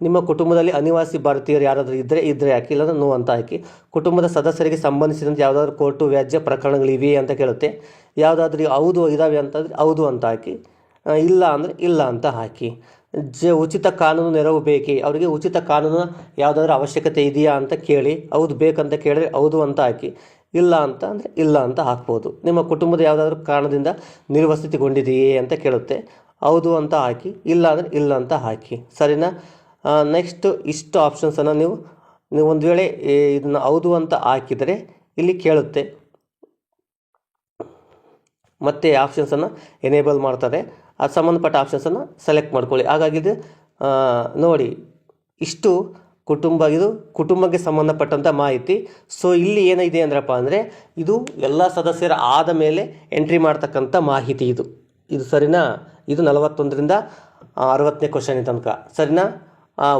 ನಿಮ್ಮ ಕುಟುಂಬದಲ್ಲಿ ಅನಿವಾಸಿ ಭಾರತೀಯರು ಯಾರಾದರೂ ಇದ್ದರೆ ಇದ್ದರೆ ಹಾಕಿ, ಇಲ್ಲಾಂದ್ರೆ ನೋ ಅಂತ ಹಾಕಿ, ಕುಟುಂಬದ ಸದಸ್ಯರಿಗೆ ಸಂಬಂಧಿಸಿದಂತೆ ಯಾವುದಾದ್ರೂ ಕೋರ್ಟು, ವ್ಯಾಜ್ಯ ಪ್ರಕರಣಗಳಿವೆಯೇ ಅಂತ ಕೇಳುತ್ತೆ. ಯಾವುದಾದ್ರೂ ಹೌದು ಇದ್ದಾವೆ ಅಂತಂದರೆ ಹೌದು ಅಂತ ಹಾಕಿ ಇಲ್ಲ ಅಂದರೆ ಇಲ್ಲ ಅಂತ ಹಾಕಿ. ಜ, ಉಚಿತ ಕಾನೂನು ನೆರವು ಬೇಕೇ? ಅವರಿಗೆ ಉಚಿತ ಕಾನೂನು ಯಾವುದಾದ್ರೂ ಅವಶ್ಯಕತೆ ಇದೆಯಾ ಅಂತ ಕೇಳಿ. ಹೌದು ಬೇಕಂತ ಕೇಳಿದ್ರೆ ಹೌದು ಅಂತ ಹಾಕಿ. ಇಲ್ಲ ಅಂತ ಅಂದರೆ ಇಲ್ಲ ಅಂತ ಹಾಕ್ಬೋದು. ನಿಮ್ಮ ಕುಟುಂಬದ ಯಾವುದಾದ್ರೂ ಕಾರಣದಿಂದ ನಿರ್ವಸ್ಥಿತಿಗೊಂಡಿದೆಯೇ ಅಂತ ಕೇಳುತ್ತೆ. ಹೌದು ಅಂತ ಹಾಕಿ. ಇಲ್ಲ ಅಂದರೆ ಇಲ್ಲ ಅಂತ ಹಾಕಿ. ಸರಿನಾ? ನೆಕ್ಸ್ಟ್ ಇಷ್ಟು ಆಪ್ಷನ್ಸನ್ನು ನೀವು ನೀವು ಒಂದು ವೇಳೆ ಇದನ್ನು ಹೌದು ಅಂತ ಹಾಕಿದರೆ ಇಲ್ಲಿ ಕೇಳುತ್ತೆ. ಮತ್ತೆ ಆಪ್ಷನ್ಸನ್ನು ಎನೇಬಲ್ ಮಾಡ್ತಾರೆ. ಅದು ಸಂಬಂಧಪಟ್ಟ ಆಪ್ಷನ್ಸನ್ನು ಸೆಲೆಕ್ಟ್ ಮಾಡ್ಕೊಳ್ಳಿ. ಹಾಗಾಗಿದೆ ನೋಡಿ, ಇಷ್ಟು ಕುಟುಂಬ, ಇದು ಕುಟುಂಬಕ್ಕೆ ಸಂಬಂಧಪಟ್ಟಂಥ ಮಾಹಿತಿ. ಸೊ ಇಲ್ಲಿ ಏನಿದೆ ಅಂದ್ರಪ್ಪ ಅಂದರೆ, ಇದು ಎಲ್ಲ ಸದಸ್ಯರ ಆದ ಮೇಲೆ ಎಂಟ್ರಿ ಮಾಡ್ತಕ್ಕಂಥ ಮಾಹಿತಿ ಇದು. ಇದು ಸರಿನಾ? ಇದು ನಲವತ್ತೊಂದರಿಂದ ಅರವತ್ತನೇ ಕ್ವಶನ್ ತನಕ. ಸರಿನಾ?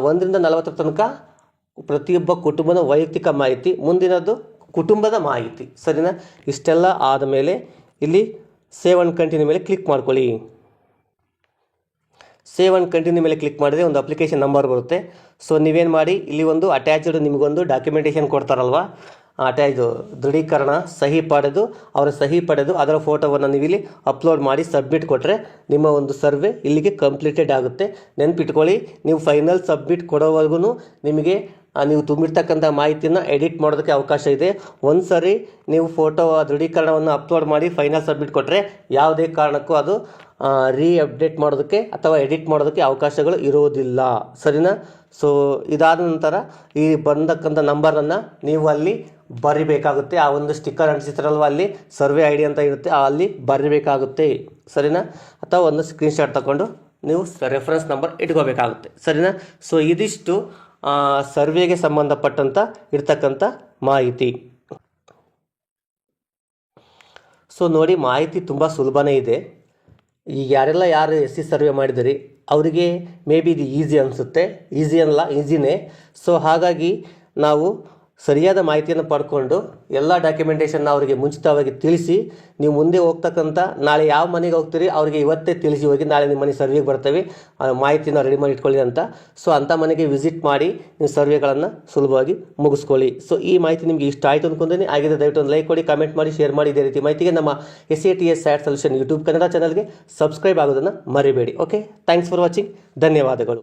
ಒಂದರಿಂದ ನಲವತ್ತರ ತನಕ ಪ್ರತಿಯೊಬ್ಬ ಕುಟುಂಬದ ವೈಯಕ್ತಿಕ ಮಾಹಿತಿ, ಮುಂದಿನದ್ದು ಕುಟುಂಬದ ಮಾಹಿತಿ. ಸರಿನಾ? ಇಷ್ಟೆಲ್ಲ ಆದ ಮೇಲೆ ಇಲ್ಲಿ ಸೇವ್ ಅಂಡ್ ಕಂಟಿನ್ಯೂ ಮೇಲೆ ಕ್ಲಿಕ್ ಮಾಡ್ಕೊಳ್ಳಿ. ಸೇವ್ ಅಂಡ್ ಕಂಟಿನ್ಯೂ ಮೇಲೆ ಕ್ಲಿಕ್ ಮಾಡಿದ್ರೆ ಒಂದು ಅಪ್ಲಿಕೇಶನ್ ನಂಬರ್ ಬರುತ್ತೆ. ಸೊ ನೀವೇನು ಮಾಡಿ, ಇಲ್ಲಿ ಒಂದು ಅಟ್ಯಾಚ್ಡ್ ನಿಮಗೊಂದು ಡಾಕ್ಯುಮೆಂಟೇಷನ್ ಕೊಡ್ತಾರಲ್ವ? ಅಟ್ಯಾಚ್ ದೃಢೀಕರಣ, ಸಹಿ ಪಡೆದು, ಅವರ ಸಹಿ ಪಡೆದು ಅದರ ಫೋಟೋವನ್ನು ನೀವು ಇಲ್ಲಿ ಅಪ್ಲೋಡ್ ಮಾಡಿ ಸಬ್ಮಿಟ್ ಕೊಟ್ಟರೆ ನಿಮ್ಮ ಒಂದು ಸರ್ವೆ ಇಲ್ಲಿಗೆ ಕಂಪ್ಲೀಟೆಡ್ ಆಗುತ್ತೆ. ನೆನ್ಪಿಟ್ಕೊಳ್ಳಿ, ನೀವು ಫೈನಲ್ ಸಬ್ಮಿಟ್ ಕೊಡೋವರೆಗೂ ನಿಮಗೆ ನೀವು ತುಂಬಿರ್ತಕ್ಕಂಥ ಮಾಹಿತಿಯನ್ನು ಎಡಿಟ್ ಮಾಡೋದಕ್ಕೆ ಅವಕಾಶ ಇದೆ. ಒಂದು ಸರಿ ನೀವು ಫೋಟೋ ದೃಢೀಕರಣವನ್ನು ಅಪ್ಲೋಡ್ ಮಾಡಿ ಫೈನಲ್ ಸಬ್ಮಿಟ್ ಕೊಟ್ಟರೆ ಯಾವುದೇ ಕಾರಣಕ್ಕೂ ಅದು ರೀ ಅಪ್ಡೇಟ್ ಮಾಡೋದಕ್ಕೆ ಅಥವಾ ಎಡಿಟ್ ಮಾಡೋದಕ್ಕೆ ಅವಕಾಶಗಳು ಇರೋದಿಲ್ಲ. ಸರಿನಾ? ಸೊ ಇದಾದ ನಂತರ ಈ ಬಂದಕ್ಕಂಥ ನಂಬರನ್ನು ನೀವು ಅಲ್ಲಿ ಬರಿಬೇಕಾಗುತ್ತೆ. ಆ ಒಂದು ಸ್ಟಿಕ್ಕರ್ ಅಂಟಿಸಿದ್ರಲ್ವ ಅಲ್ಲಿ? ಸರ್ವೆ ಐ ಅಂತ ಇರುತ್ತೆ ಅಲ್ಲಿ ಬರಿಬೇಕಾಗುತ್ತೆ. ಸರಿನಾ? ಅಥವಾ ಒಂದು ಸ್ಕ್ರೀನ್ಶಾಟ್ ತಗೊಂಡು ನೀವು ರೆಫರೆನ್ಸ್ ನಂಬರ್ ಇಟ್ಕೋಬೇಕಾಗುತ್ತೆ. ಸರಿನಾ? ಸೊ ಇದಿಷ್ಟು ಸರ್ವೆಗೆ ಸಂಬಂಧಪಟ್ಟಂಥ ಇರ್ತಕ್ಕಂಥ ಮಾಹಿತಿ. ಸೊ ನೋಡಿ ಮಾಹಿತಿ ತುಂಬ ಸುಲಭನೇ ಇದೆ. ಈಗ ಯಾರೆಲ್ಲ ಯಾರು ಎಸ್ ಸಿ ಸರ್ವೆ ಮಾಡಿದಿರಿ, ಅವರಿಗೆ ಮೇ ಬಿ ಇದು ಈಸಿ ಅನಿಸುತ್ತೆ. ಈಸಿ ಅಲ್ಲ ಈಸಿನೇ ಸೊ ಹಾಗಾಗಿ ನಾವು ಸರಿಯಾದ ಮಾಹಿತಿಯನ್ನು ಪಡ್ಕೊಂಡು ಎಲ್ಲ ಡಾಕ್ಯುಮೆಂಟೇಷನ್ನ ಅವರಿಗೆ ಮುಂಚಿತವಾಗಿ ತಿಳಿಸಿ, ನೀವು ಮುಂದೆ ಹೋಗ್ತಕ್ಕಂಥ, ನಾಳೆ ಯಾವ ಮನೆಗೆ ಹೋಗ್ತೀರಿ ಅವರಿಗೆ ಇವತ್ತೇ ತಿಳಿಸಿ ಹೋಗಿ ನಾಳೆ ನಿಮ್ಮ ಮನೆ ಸರ್ವೆಗೆ ಬರ್ತೇವೆ. ಆ ಮಾಹಿತಿನ ರೆಡಿ ಮಾಡಿ ಇಟ್ಕೊಳ್ಳಿ ಅಂತ. ಸೊ ಅಂಥ ಮನೆಗೆ ವಿಸಿಟ್ ಮಾಡಿ ನೀವು ಸರ್ವೆಗಳನ್ನು ಸುಲಭವಾಗಿ ಮುಗಿಸ್ಕೊಳ್ಳಿ. ಸೊ ಈ ಮಾಹಿತಿ ನಿಮಗೆ ಇಷ್ಟ ಆಯಿತು ಅಂದ್ಕೊಂಡಿನಿ ಆಗಿದೆ ದಯವಿಟ್ಟು ಒಂದು ಲೈಕ್ ಕೊಡಿ ಕಮೆಂಟ್ ಮಾಡಿ ಶೇರ್ ಮಾಡಿ. ಇದೇ ರೀತಿ ಮಾಹಿತಿಗೆ ನಮ್ಮ S A T S sat solution YouTube Kannada ಚಾನಲ್ಗೆ ಸಬ್ಸ್ಕ್ರೈಬ್ ಆಗೋದನ್ನು ಮರಿಬೇಡಿ. ಓಕೆ ಥ್ಯಾಂಕ್ಸ್ ಫಾರ್ ವಾಚಿಂಗ್ ಧನ್ಯವಾದಗಳು.